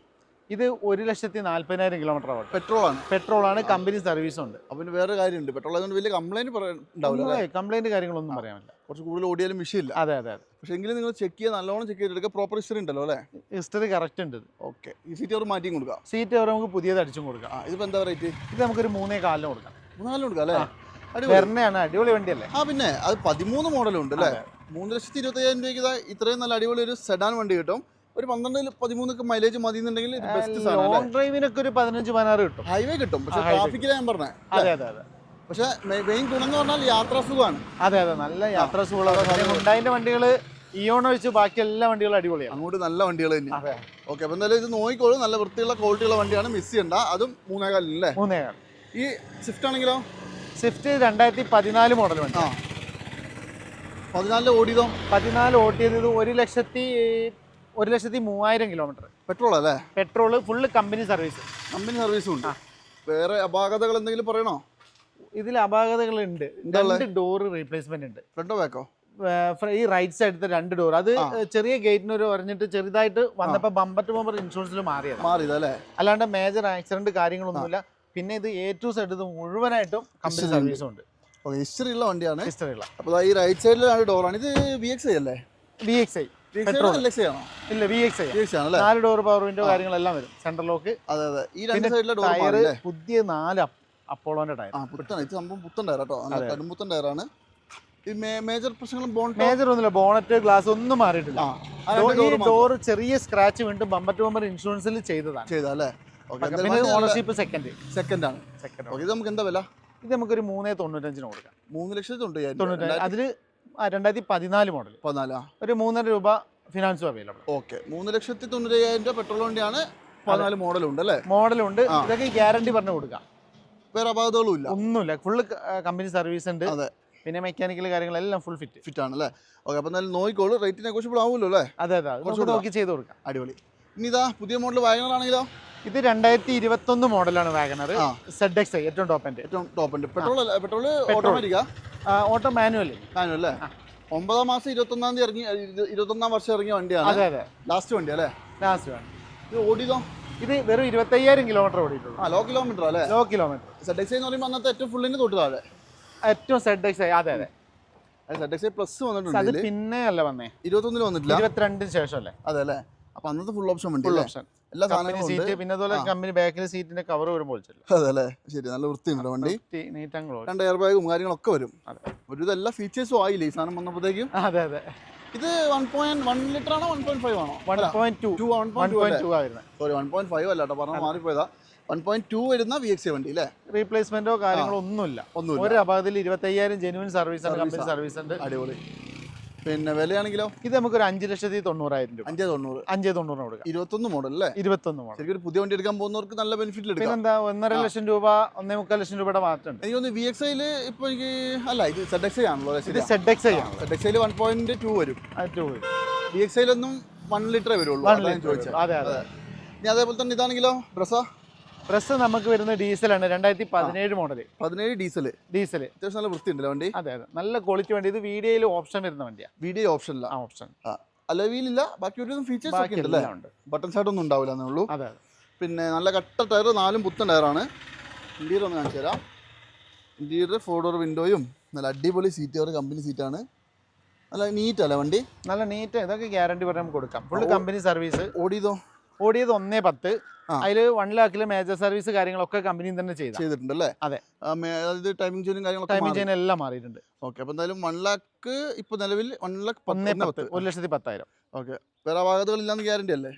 ഇത് ഒരു ലക്ഷത്തി നാല്പതിനായിരം കിലോമീറ്റർ ആവട്ടെ പെട്രോൾ ആണ്. പെട്രോൾ ആണ് കമ്പനി സർവീസും ഉണ്ട്. അപ്പം വേറെ കാര്യമുണ്ട്. പെട്രോൾ ആയതുകൊണ്ട് വലിയ കംപ്ലൈന്റ് ഉണ്ടാവില്ല അല്ലേ? കംപ്ലൈന്റ് കാര്യങ്ങളൊന്നും പറയാനില്ല കുറച്ച് കൂടുതൽ ഓടിയാലും വിഷയമില്ല അതെ അതെ അതെ. പക്ഷേ എങ്കിലും നിങ്ങൾ ചെക്ക് ചെയ്യാൻ നല്ലോണം ചെക്ക് ചെയ്തെടുക്കുക. പ്രോപ്പർ ഹിസ്റ്ററി ഉണ്ടല്ലോ അല്ലേ? ഹിസ്റ്ററി കറക്റ്റ് ഉണ്ട് ഓക്കെ ഈ സീറ്റ് അവർ മാറ്റിയും കൊടുക്കാം. സീറ്റ് അവർ നമുക്ക് പുതിയത് അടിച്ചും കൊടുക്കാം. ആ ഇതിപ്പോ എന്താ റേറ്റ് ഇത് നമുക്കൊരു മൂന്നേ കാലിന് കൊടുക്കാം. മൂന്നാലും കൊടുക്കാം അല്ലേ? അടിപൊളി. അടിപൊളി വണ്ടിയല്ലേ? ആ പിന്നെ അത് പതിമൂന്ന് മോഡലുണ്ട് അല്ലേ? മൂന്ന് ലക്ഷത്തി ഇരുപത്തയ്യായിരം രൂപയ്ക്ക് ഇത്രയും നല്ല അടിപൊളി ഒരു സെഡാൻ വണ്ടി കിട്ടും. ഒരു പന്ത്രണ്ട് പതിമൂന്നൊക്കെ മൈലേജ് മതി എന്നുണ്ടെങ്കിൽ ബെസ്റ്റ് ലോങ് ഡ്രൈവിനൊക്കെ ഒരു പതിനഞ്ച് പതിനാറ് കിട്ടും. ഹൈവേ കിട്ടും. പക്ഷെ ട്രാഫിക്കില ട്രാഫിക്കിലാണ് ഞാൻ പറഞ്ഞത് അതെ അതെ അതെ. പക്ഷെ മെയിൻ ഗുണം എന്ന് പറഞ്ഞാൽ യാത്രാസുഖമാണ് അതെ അതെ നല്ല യാത്രാ സുഖമുള്ള ഹുണ്ടായിന്റെ വണ്ടികൾ ഇയോൺ ഒഴിച്ച് ബാക്കി എല്ലാ വണ്ടികളും അടിപൊളിയാണ്. അങ്ങോട്ട് നല്ല വണ്ടികൾ തന്നെയാണ് അതെ. ഓക്കെ അപ്പൊ എന്തായാലും ഇത് നോക്കിക്കോളൂ. നല്ല വൃത്തിയുള്ള ക്വാളിറ്റിയുള്ള വണ്ടിയാണ്. മിസ് ചെയ്യണ്ട. അതും മൂന്നേകാലല്ലേ അല്ലേ? മൂന്നേ കാൽ ഈ സ്വിഫ്റ്റ് ആണെങ്കിലോ? സ്വിഫ്റ്റ് രണ്ടായിരത്തി പതിനാല് മോഡൽ വണ്ടി. ആ ഓടിയതും പതിനാല് ഓടിയത് ഇത് ഒരു ലക്ഷത്തി ഒരു ലക്ഷത്തി മൂവായിരം കിലോമീറ്റർ. പെട്രോൾ അല്ലേ? Petrol full company service. Company സർവീസും ഉണ്ട്. വേറെ അപാകതകൾ എന്തെങ്കിലും പറയണോ? ഇതിൽ അപാകതകൾ ഉണ്ട് രണ്ട് ഡോർ റീപ്ലേസ്മെന്റ് ഉണ്ട്. ഫ്രണ്ടോ ബാക്കോ? ഈ റൈറ്റ് സൈഡത്തെ രണ്ട് ഡോർ അത് ചെറിയ ഗേറ്റിനൊരു പറഞ്ഞിട്ട് ചെറുതായിട്ട് വന്നപ്പോൾ ബമ്പർ ടു ബമ്പർ ഇൻഷുറൻസിൽ മാറിയത്. മാറിയതല്ലേ അല്ലാണ്ട് മേജർ ആക്സിഡന്റ് കാര്യങ്ങളൊന്നുമില്ല. പിന്നെ ഇത് എ ടു സൈഡ് ഇത് മുഴുവനായിട്ടും കമ്പനി. സർവീസും ഉണ്ട്. ഹിസ്റ്ററി ഉള്ള വണ്ടിയാണ്. ഹിസ്റ്ററിയുള്ള അപ്പോൾ ഈ റൈറ്റ് സൈഡിലാണ് ഡോറാണ് ഇത് വി എക്സ് ഐ അല്ലേ? വി എക്സ് ഐ ആണോ? ഇല്ല വി എക്സ് ഐ നാല് ഡോർ പവർ വിൻഡോ കാര്യങ്ങളെല്ലാം വരും. സെൻട്രൽ ലോക്ക് അതെ അതെ. ഈ രണ്ട് സൈഡിലെ ഡോർ ടയർ പുതിയ നാല് അപ്പ്- അപ്പോളോന്റെ ടയർ പുത്തൻ. ഇത് സംഭവം പുത്തൻ ടയർ കേട്ടോ. കടുംപുത്തൻ ടയറാണ് മേജർ പ്രശ്നങ്ങളും ബോണറ്റ് മേജർ ഒന്നുമില്ല. ബോണറ്റ് ഗ്ലാസ് ഒന്നും മാറിയിട്ടില്ല. ഈ ഡോർ ഡോർ ചെറിയ സ്ക്രാച്ച് വീണ്ടും ബമ്പർ ടു ബമ്പർ ഇൻഷുറൻസിൽ ചെയ്തതാണ്. ചെയ്തല്ലേ ഓണർഷിപ്പ് സെക്കൻഡ് സെക്കൻഡ് ആണ്. സെക്കൻഡ് ഓക്കെ ഇത് നമുക്ക് എന്താ വില? ഇത് നമുക്കൊരു മൂന്നേ തൊണ്ണൂറ്റഞ്ചിന് കൊടുക്കാം. മൂന്ന് ലക്ഷത്തി തൊണ്ണൂറ്റി തൊണ്ണൂറ്റഞ്ച് അതിൽ ആ, രണ്ടായിരത്തി പതിനാല് മോഡൽ പതിനാല് ഒരു മൂന്നര രൂപ ഫിനാൻസ് അവൈലബിൾ ഓക്കെ. മൂന്ന് ലക്ഷത്തി തൊണ്ണൂറ്റയ്യായിരം രൂപ പെട്രോൾ വണ്ടിയാണ് പതിനാല് മോഡലുണ്ട് അല്ലേ? മോഡലുണ്ട്. ഇതൊക്കെ ഗ്യാരണ്ടി പറഞ്ഞു കൊടുക്കാം. വേറെ അപാകതകളും ഇല്ല. ഒന്നുമില്ല. ഫുള്ള് കമ്പനി സർവീസ് ഉണ്ട്. അതെ. പിന്നെ മെക്കാനിക്കൽ കാര്യങ്ങളെല്ലാം ഫുൾ ഫിറ്റ് ഫിറ്റ് ആണ് അല്ലേ ഓക്കെ അപ്പം എന്നാലും നോക്കിക്കോളൂ. റേറ്റ് നെഗോഷ്യബിൾ ആവുമല്ലോ അല്ലേ? അതെ അതെ. അത് കുറച്ചുകൂടെ നോക്കി ചെയ്ത് കൊടുക്കാം. അടിപൊളി. ഇനി ഇതാ പുതിയ മോഡൽ വാഗണറാണെങ്കിലോ ഇത് രണ്ടായിരത്തി ഇരുപത്തൊന്ന് മോഡലാണ് വാഗണർ സെഡ് എക്സ് ഏറ്റവും ടോപ്പ് എന്റെ ഏറ്റവും ടോപ്പ് പെട്രോൾ അല്ല പെട്രോൾ. ഓട്ടോമാറ്റിക്കാ? Auto manual. മാനുവൽ അല്ലേ? ഒമ്പതാം മാസം ഇരുപത്തൊന്നാം തീയതി ഇറങ്ങി ഇരുപത്തി ഇരുപത്തൊന്നാം വർഷം ഇറങ്ങിയ വണ്ടിയാണ്. അതെ അതെ. ലാസ്റ്റ് വണ്ടി അല്ലേ? ലാസ്റ്റ് വണ്ടി. ഇത് ഓടിയതോ? ഇത് വെറും ഇരുപത്തയ്യായിരം കിലോമീറ്റർ ഓടിയിട്ടുള്ളൂ. ആ ലോ കിലോമീറ്റർ അല്ലേ? ലോ കിലോമീറ്റർ സെഡ് എക്സ് എന്ന് പറയുമ്പോൾ അന്നത്തെ ഏറ്റവും ഫുള്ളിന് തൊട്ട് താഴെ. ഏറ്റവും സെഡ് എക്സ് അതെ അതെ. സെഡ് എക്സ് പ്ലസ് വന്നിട്ടുണ്ട്. പിന്നെ അല്ല വന്നേ. ഇരുപത്തൊന്നിൽ വന്നിട്ടില്ല? ഇരുപത്തിരണ്ടിന് ശേഷം അല്ലേ അതെ അല്ലേ? അപ്പൊ അന്നത്തെ ഫുൾ ഓപ്ഷൻ ഫുൾ ഓപ്ഷൻ എല്ലാ സാധനങ്ങളും പിന്നെ അതുപോലെ കമ്പനി ബാക്കിൽ സീറ്റിന്റെ കവർ വരുമ്പോൾ അതെ ശരി നല്ല വൃത്തിയുണ്ട് വണ്ടി. രണ്ട് എയർ ബാഗും കാര്യങ്ങളൊക്കെ വരും. ഒരു എല്ലാ ഫീച്ചേഴ്സും ആയില്ലേ ഈ സാധനം വന്നപ്പോഴത്തേക്കും? അതെ അതെ. ഇത് വൺ പോയിന്റ് വൺ ലിറ്റർ ആണോ വൺ പോയിന്റ് ഫൈവ് ആണോ? One point two two one point two ആയിരുന്നു. സോറി വൺ പോയിന്റ് ഫൈവ് അല്ല കേട്ടോ പറഞ്ഞാൽ മാറിപ്പോയതാ. വൺ പോയിന്റ് ടു വരുന്ന വി എക്സ് വണ്ടി അല്ലേ? റീപ്ലേസ്മെന്റോ കാര്യങ്ങളോ ഒന്നുമില്ല. ഒന്നുമില്ല. ഒരു അപകടത്തിൽ ഇരുപത്തയ്യായിരം ജെനുവിൻ സർവീസ് ആണ് കമ്പനി സർവീസ് ഉണ്ട്. അടിപൊളി. പിന്നെ വിലയാണെങ്കിലോ? ഇത് നമുക്ക് ഒരു അഞ്ച് ലക്ഷത്തി തൊണ്ണൂറായിരം രൂപ. അഞ്ചേ തൊണ്ണൂറ്. അഞ്ചേ തൊണ്ണൂറിന് കൊടുക്കാം. ഇരുപത്തൊന്ന് മോഡൽ അല്ലേ? ഇരുപത്തൊന്ന് മോഡൽ ശരിക്കും പുതിയ വണ്ടി എടുക്കാൻ പോകുന്നവർക്ക് നല്ല ബെനിഫിറ്റ് എടുക്കാം. എന്താ ഒന്നര ലക്ഷം രൂപ ഒന്നേ മുക്കാൽ ലക്ഷം രൂപയുടെ മാറ്റം എനിക്ക് തോന്നുന്നു വി എക്സ് ഐയിൽ ഇപ്പൊ എനിക്ക് അല്ല ഇത് സെഡ് എക്സ് ഐ ആണല്ലോ ഇത് സെഡ് എക്സ് ഐ ആണ്. സെഡ് എക്സ് ഐയിൽ വൺ പോയിന്റ് ടു വരും. ടു വി എക്സ് ഐയിലൊന്നും വൺ ലിറ്ററേ വരുള്ളൂ ചോദിച്ചത് അതെ അതെ ഇനി അതേപോലെ തന്നെ ഇതാണെങ്കിലോ ഡ്രസ്സാ പ്രസ് നമുക്ക് വരുന്ന ഡീസലാണ് രണ്ടായിരത്തി പതിനേഴ് മോഡൽ പതിനേഴ് ഡീസൽ ഡീസൽ അത്യാവശ്യം നല്ല വൃത്തിയുണ്ടല്ലോ വണ്ടി? അതെ അതെ. നല്ല ക്വാളിറ്റി വണ്ടി. ഇത് വീഡിയോയിൽ ഓപ്ഷൻ വരുന്ന വണ്ടിയാണ് വീഡിയോ ഓപ്ഷൻ ആ ഓപ്ഷൻ അലവിയിലില്ല. ബാക്കി ഒരു ഫീച്ചേഴ്സ് ഒക്കെ ഉണ്ടല്ലേ? ബട്ടൺ സൈഡ് ഒന്നും ഉണ്ടാവില്ല എന്നുള്ളൂ അതെ അതെ. പിന്നെ നല്ല കട്ട ടയർ നാലും പുത്തൻ ടയറാണ്. ഇന്റീരിയർ ഒന്ന് കാണിച്ചു തരാം. ഇന്റീരിയർ ഫോർ ഡോർ വിൻഡോയും നല്ല അടിപൊളി സീറ്റ് കവർ കമ്പനി സീറ്റാണ് നല്ല നീറ്റ് അല്ലേ വണ്ടി? നല്ല നീറ്റ് ഇതൊക്കെ ഗ്യാരണ്ടി പറഞ്ഞ് നമുക്ക് കൊടുക്കാം. ഫുള്ള് കമ്പനി സർവീസ് ഓടിയതോ? ഓടിയത് ഒന്നേ പത്ത്. അതിൽ അതിൽ വൺ ലാക്കിൽ മേജർ സർവീസ് കാര്യങ്ങളൊക്കെ കമ്പനി തന്നെ ചെയ്തിട്ടുണ്ട് അല്ലേ അതെ. അതായത് ടൈമിംഗ് ചെയിനും കാര്യങ്ങളൊക്കെ ടൈമിംഗ് ചെയിൻ എല്ലാം മാറിയിട്ടുണ്ട്. ഓക്കെ അപ്പോൾ എന്തായാലും വൺ ലാക്ക് ഇപ്പോൾ നിലവിൽ വൺ ലാക്ക് ഒന്നേ പത്ത്. ഒരു ലക്ഷത്തി പത്തായിരം. ഓക്കെ വേറെ അപാകതകളില്ലാന്ന് ഗ്യാരണ്ടി അല്ലേ?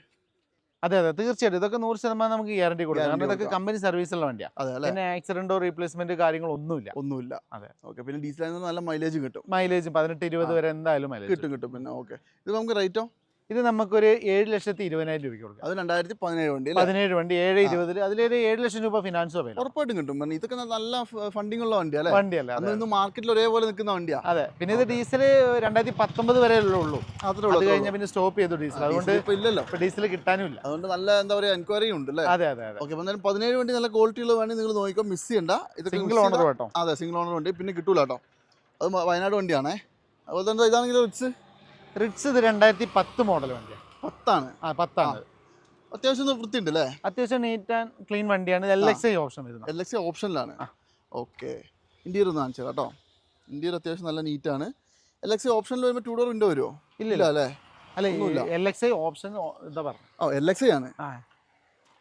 അതെ അതെ. തീർച്ചയായിട്ടും. ഇതൊക്കെ നൂറ് ശതമാനം നമുക്ക് ഗ്യാരണ്ടി കൊടുക്കാം. കാരണം ഇതൊക്കെ കമ്പനി സർവീസുള്ള വണ്ടിയാണ് പിന്നെ ആക്സിഡന്റോ റീപ്ലേസ്മെന്റ് കാര്യങ്ങളൊന്നുമില്ല. ഒന്നുമില്ല. അതെ. ഓക്കെ പിന്നെ ഡീസൽ നല്ല മൈലേജ് കിട്ടും. മൈലേജ് പതിനെട്ട് ഇരുപത്. വരെ എന്തായാലും മൈലേജ് കിട്ടും കിട്ടും. പിന്നെ ഓക്കെ ഇത് നമുക്ക് റേറ്റോ ഇത് നമുക്കൊരു ഏഴ് ലക്ഷത്തി ഇരുപതിനായിരം രൂപയ്ക്ക് കൊടുക്കാം. അത് രണ്ടായിരത്തി പതിനേഴ് വണ്ടി പതിനേഴ് വണ്ടി ഏഴ് ഇരുപതിൽ അതിലൊരു ഏഴ് ലക്ഷം രൂപ ഫിനാൻസ് അവൈലബിൾ ഉറപ്പായിട്ടും കിട്ടും. ഇതൊക്കെ നല്ല ഫണ്ടിങ് ഉള്ള വണ്ടി അല്ലേ? വണ്ടിയല്ല അന്ന് മാർക്കറ്റിൽ ഒരേപോലെ നിൽക്കുന്ന വണ്ടിയാ. അതെ പിന്നെ ഇത് ഡീസൽ രണ്ടായിരത്തി പത്തൊമ്പത് വരെ ഉള്ളൂ. അത്രേ അത് ഉള്ളൂ. കഴിഞ്ഞാൽ പിന്നെ സ്റ്റോപ്പ് ചെയ്തു ഡീസൽ അതുകൊണ്ട് ഇപ്പൊ ഇല്ലല്ലോ. ഇപ്പൊ ഡീസൽ കിട്ടാനും ഇല്ല അതുകൊണ്ട് നല്ല എന്താ പറയുക എൻക്വയറി ഉണ്ട് അല്ലേ? അതെ അതെ അതെ. ഓക്കെ അപ്പം പതിനേഴ് വണ്ടി നല്ല ക്വാളിറ്റി ഉള്ള വണ്ടി നിങ്ങൾ നോക്കിക്കോ മിസ് ചെയ്യണ്ട. ഇത് സിംഗിൾ ഓണർ കേട്ടോ അതെ സിംഗിൾ ഓണർ വണ്ടി. പിന്നെ കിട്ടൂല കേട്ടോ. അത് വയനാട് വണ്ടിയാണേ. അതുപോലെ തന്നെ ഇതാണെങ്കിലും റിച്ച് റിറ്റ്സ് ഇത് രണ്ടായിരത്തി പത്ത് മോഡൽ വണ്ടിയാണ് പത്താണ്. ആ പത്താണ്. അത്യാവശ്യം വൃത്തിയുണ്ട് അല്ലേ അത്യാവശ്യം നീറ്റ് ആൻഡ് ക്ലീൻ വണ്ടിയാണ്. എൽ എക്സ് ഐ ഓപ്ഷൻ വരുന്നത്. എൽ എക്സ് ഐ ഓപ്ഷനിലാണ് ഓക്കെ ഇന്റീരിയർ ഒന്ന് കാണിച്ചു കേട്ടോ. ഇന്റീരിയർ അത്യാവശ്യം നല്ല നീറ്റാണ് എൽ എക്സ് ഐ ഓപ്ഷനിൽ വരുമ്പോൾ ടൂ ഡോർ വിൻഡോ വരുമോ ഇല്ല ഇല്ല. അല്ലേ? അല്ല. എൽ എക്സ് ഐ ഓപ്ഷൻ എന്താ പറഞ്ഞു ഓ എൽ എക്സ് ഐ ആണ്.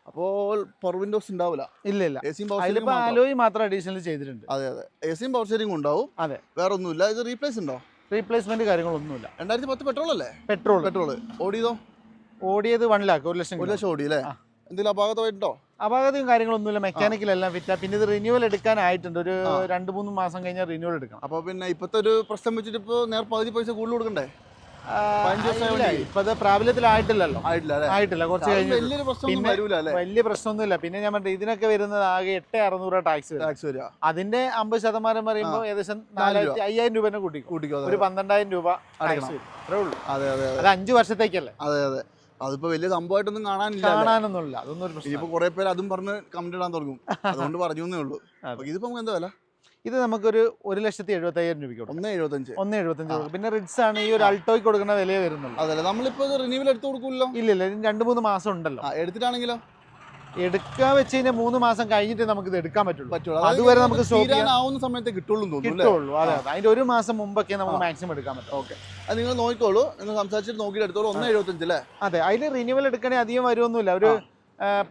അപ്പോൾ പവർ വിൻഡോസ് ഉണ്ടാവില്ല ഇല്ല ഇല്ല. എ സിയും പവർ അതിലിപ്പോ ഷെയറിംഗ് ആലോയി മാത്രം അഡീഷണൽ ചെയ്തിട്ടുണ്ട്. അതെ അതെ. എ സിയും പവർ ഷെയറിംഗ് ഉണ്ടാവും. അതെ. വേറെ ഒന്നുമില്ല ഇത് റീപ്ലേസ് ഉണ്ടോ? റീപ്ലേസ്മെന്റ് കാര്യങ്ങളൊന്നുമില്ല. രണ്ടായിരത്തി പത്ത് പെട്രോൾ അല്ലേ? പെട്രോൾ പെട്രോൾ ഓടിയതോ? ഓടിയത് വൺ ലാക്ക് ഒരു ലക്ഷം ഒരു ലക്ഷം ഓടി അല്ലേ. എന്തെങ്കിലും അപാകതമായിട്ടുണ്ടോ? അപാകതയും കാര്യങ്ങളൊന്നുമില്ല മെക്കാനിക്കൽ എല്ലാം ഫിറ്റാ പിന്നെ ഇത് റിന്യൂവൽ എടുക്കാനായിട്ടുണ്ട് ഒരു. രണ്ട് മൂന്ന് മാസം കഴിഞ്ഞാൽ റിന്യൂവൽ എടുക്കണം. അപ്പോൾ പിന്നെ ഇപ്പോഴത്തെ ഒരു പ്രശ്നം വെച്ചിട്ട് ഇപ്പോൾ നേർ പകുതി പൈസ കൂടുതൽ കൊടുക്കണ്ടേ? ഇപ്പൊ അത് പ്രാബല്യത്തിലായിട്ടില്ലല്ലോ. ആയിട്ടില്ല കുറച്ച് കഴിഞ്ഞ് വലിയ പ്രശ്നമൊന്നുമില്ല. പിന്നെ ഞാൻ പറഞ്ഞത് ഇതിനൊക്കെ വരുന്നത് ആകെ എട്ട് അറുന്നൂറ് ടാക്സ് ടാക്സ് വരിക അതിന്റെ അമ്പത് ശതമാനം പറയുമ്പോൾ ഏകദേശം നാലായിരത്തി അയ്യായിരം രൂപ തന്നെ കൂട്ടിക്കും കൂട്ടിക്കോ ഒരു പന്ത്രണ്ടായിരം രൂപ ടാക്സ് അടയ്ക്കണം. വരും. അത്രേ ഉള്ളൂ. അതെ അതെ അത്. അഞ്ചു വർഷത്തേക്കല്ലേ? അതെ അതെ. അതിപ്പോ വലിയ സംഭവമായിട്ടൊന്നും കാണാനില്ല? കാണാനൊന്നുമില്ല. അതൊന്നും ഒരു പ്രശ്നം ഇനിയിപ്പോ കുറെ പേര് അതും പറഞ്ഞ് കമന്റ് ഇടാൻ തുടങ്ങും. അതുകൊണ്ട് പറഞ്ഞു എന്നേ ഉള്ളൂ [laughs] ഇതിപ്പോ നമുക്ക് എന്താ വില? ഇത് നമുക്കൊരു ഒരു ലക്ഷത്തി എഴുപത്തി അയ്യായിരം രൂപയ്ക്ക് കൊടുക്കും. ഒന്ന് എഴുപത്തഞ്ച്. ഒന്ന് എഴുപത്തഞ്ച് പിന്നെ റിഡ്സ് ആണ് ഈ ഒരു അൾട്ടോയ്ക്ക് കൊടുക്കുന്ന വിലയെ വരുന്നുള്ളൂ. അതല്ല നമ്മളിപ്പോ ഇത് റിന്യൂവൽ എടുത്ത് കൊടുക്കൂല്ലോ? ഇല്ല ഇല്ല രണ്ട് മൂന്ന് മാസം ഉണ്ടല്ലോ. എടുത്തിട്ടാണെങ്കിലോ? എടുക്കാൻ വെച്ച് കഴിഞ്ഞാൽ മൂന്ന് മാസം കഴിഞ്ഞിട്ട് നമുക്ക് ഇത് എടുക്കാൻ പറ്റുള്ളൂ. പറ്റുള്ളൂ. അതുവരെ നമുക്ക് ആവുന്ന സമയത്ത് കിട്ടുള്ളൂ കിട്ടുള്ളൂ അതെ അതെ. അതിന്റെ ഒരു മാസം മുമ്പൊക്കെ നമുക്ക് മാക്സിമം എടുക്കാൻ പറ്റും. ഓക്കെ. അത് നിങ്ങൾ നോക്കിക്കോളൂ. നിങ്ങൾ സംസാരിച്ചിട്ട് നോക്കിയിട്ട് എടുത്തോളൂ. ഒന്ന് എഴുപത്തഞ്ച് അല്ലേ? അതെ അതിൽ റിന്യൂവൽ എടുക്കണേ അധികം വരുമൊന്നുമില്ല ഒരു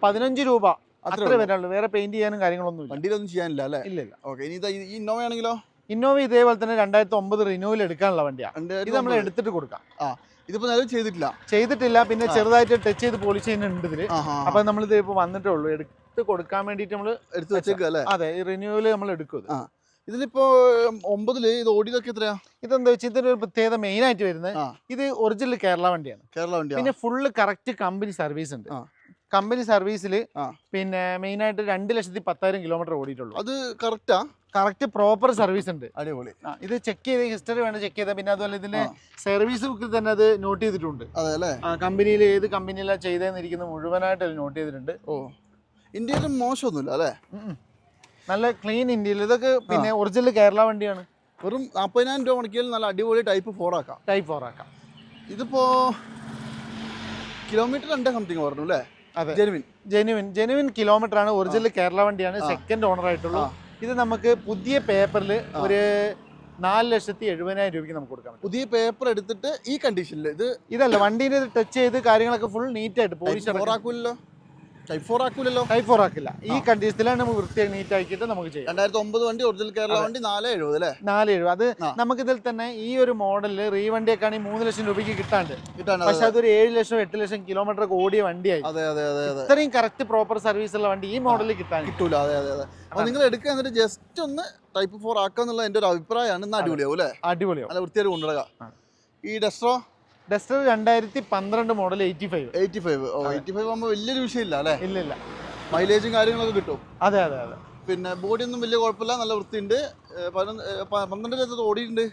പതിനഞ്ച് രൂപ അത്രേ അത്രേ വരാനുള്ളൂ. വേറെ പെയിന്റ് ചെയ്യാനും കാര്യങ്ങളൊന്നും വണ്ടിയിലൊന്നും ചെയ്യാനില്ല അല്ലേ? ഇല്ല ഇല്ല ഓക്കെ ഇനി ഇതാ ഈ ഇന്നോവ ആണെങ്കിലോ? ഇന്നോവ ഇതേപോലെ തന്നെ രണ്ടായിരത്തി ഒമ്പത് റിന്യൂവൽ എടുക്കാനുള്ള വണ്ടിയാണ് ഇത് നമ്മൾ. എടുത്തിട്ട് കൊടുക്കാം. ആ ഇതിപ്പോ നിലവിൽ ചെയ്തിട്ടില്ല. ചെയ്തിട്ടില്ല. പിന്നെ ചെറുതായിട്ട് ടച്ച് ചെയ്ത് പോളിഷ് ചെയ്യുന്നുണ്ട് ഇതിൽ. അപ്പൊ നമ്മൾ ഇത് ഇപ്പൊ വന്നിട്ടേ ഉള്ളൂ. എടുത്ത് കൊടുക്കാൻ വേണ്ടിട്ട് നമ്മൾ എടുത്തു വെച്ചേക്കുക അല്ലേ? അതെ ഈ റിന്യൂവൽ നമ്മൾ എടുക്കും. ഇതിലിപ്പോ ഒമ്പതിൽ ഇത് ഓടിയതൊക്കെ എത്രയാ? ഇതെന്താ വെച്ചാൽ ഇതിന്റെ ഒരു പ്രത്യേകത മെയിൻ ആയിട്ട് വരുന്നത് ഇത് ഒറിജിനൽ കേരള വണ്ടിയാണ്. കേരള വണ്ടി പിന്നെ ഫുള്ള് കറക്റ്റ് കമ്പനി സർവീസ് ഉണ്ട്. കമ്പനി സർവീസിൽ പിന്നെ മെയിൻ ആയിട്ട് രണ്ട് ലക്ഷത്തി പത്തായിരം കിലോമീറ്റർ ഓടിയിട്ടുള്ളൂ. അത് കറക്റ്റാ കറക്റ്റ് പ്രോപ്പർ സർവീസ് ഉണ്ട്. അടിപൊളി. ഇത് ചെക്ക് ചെയ്ത് ഹിസ്റ്ററി വേണം ചെക്ക് ചെയ്താൽ പിന്നെ അതുപോലെ ഇതിന്റെ സർവീസ് ബുക്കിൽ തന്നെ അത് നോട്ട് ചെയ്തിട്ടുണ്ട്. അതെ അല്ലേ? കമ്പനിയിൽ ഏത് കമ്പനിയിലാണ് ചെയ്തതെന്നിരിക്കുന്നത് മുഴുവനായിട്ട് അത് നോട്ട് ചെയ്തിട്ടുണ്ട്. ഓ. ഇന്ത്യയിൽ മോശമൊന്നുമില്ല അല്ലേ. നല്ല ക്ലീൻ ഇന്ത്യയിൽ ഇതൊക്കെ പിന്നെ ഒറിജിനൽ കേരള വണ്ടിയാണ്. വെറും നാൽപ്പതിനായിരം രൂപ മണിക്കാൽ നല്ല അടിപൊളി ടൈപ്പ് ഫോർ ആക്കാം. ടൈപ്പ് ഫോർ ആക്കാം. ഇതിപ്പോ കിലോമീറ്റർ രണ്ടേ സംതിങ് പറഞ്ഞു അല്ലേ? ജെനുവിൻ. ജെനുവിൻ. ജെനുവിൻ കിലോമീറ്റർ ആണ് ഒറിജിനൽ കേരള വണ്ടിയാണ്. സെക്കൻഡ് ഓണർ ആയിട്ടുള്ളൂ. ഇത് നമുക്ക് പുതിയ പേപ്പറിൽ. ഒരു നാല് ലക്ഷത്തി എഴുപതിനായിരം രൂപയ്ക്ക് നമുക്ക് കൊടുക്കാം പുതിയ പേപ്പർ എടുത്തിട്ട് ഈ കണ്ടീഷനിൽ ഇത് ഇതല്ല വണ്ടീനെ ടച്ച് ചെയ്ത് കാര്യങ്ങളൊക്കെ ഫുൾ നീറ്റായിട്ട് ആക്കൂലല്ലോ ടൈപ്പ് ഫോർ ആക്കൂലല്ലോ? ടൈപ്പ് ഫോർ ആക്കില്ല. ഈ കണ്ടീഷനിലാണ് നമുക്ക് വൃത്തിയായി നീറ്റ് ആക്കിയിട്ട് നമുക്ക് ചെയ്യാം. രണ്ടായിരത്തി ഒമ്പത് വണ്ടി ഒറിജിനൽ കേരള വണ്ടി നാല് എഴുപത് അല്ലേ? നാല് എഴുപത് അത് നമുക്ക് ഇതിൽ തന്നെ ഈ ഒരു മോഡലിൽ റീ വണ്ടിയൊക്കെ ആണെങ്കിൽ മൂന്ന് ലക്ഷം രൂപയ്ക്ക് കിട്ടാണ്ട്. പക്ഷെ അതൊരു ഏഴ് ലക്ഷം എട്ട് ലക്ഷം കിലോമീറ്റർ ഒക്കെ ഓടിയ വണ്ടിയായി. അതെ അതെ അതെ ഇത്രയും കറക്റ്റ് പ്രോപ്പർ സർവീസ് ഉള്ള വണ്ടി ഈ മോഡലിൽ കിട്ടാൻ. കിട്ടൂല. അതെ അതെ അതെ. അപ്പൊ നിങ്ങൾ എടുക്കുക എന്നിട്ട് ജസ്റ്റ് ഒന്ന് ടൈപ്പ് ഫോർ ആക്കാന്നുള്ള എന്റെ ഒരു അഭിപ്രായമാണ്. ഇന്ന് അടിപൊളിയാവും അല്ലേ? അടിപൊളിയാവും. അല്ല വൃത്തിയായിട്ട് കൊണ്ടുനടക്കാം. ഈ ഡെസ്ട്രോ ഡസ്റ്റർ രണ്ടായിരത്തി പന്ത്രണ്ട് model eighty five eighty five ഓ എയ്റ്റി ഫൈവ് ആകുമ്പോൾ വലിയൊരു വിഷയമില്ല അല്ലേ? ഇല്ല ഇല്ല. മൈലേജും കാര്യങ്ങളൊക്കെ കിട്ടും. അതെ അതെ അതെ. പിന്നെ ബോഡി ഒന്നും വലിയ കുഴപ്പമില്ല നല്ല വൃത്തിയുണ്ട്. പന്ത്രണ്ട് ലക്ഷത്ത് ഓടിയിട്ടുണ്ട്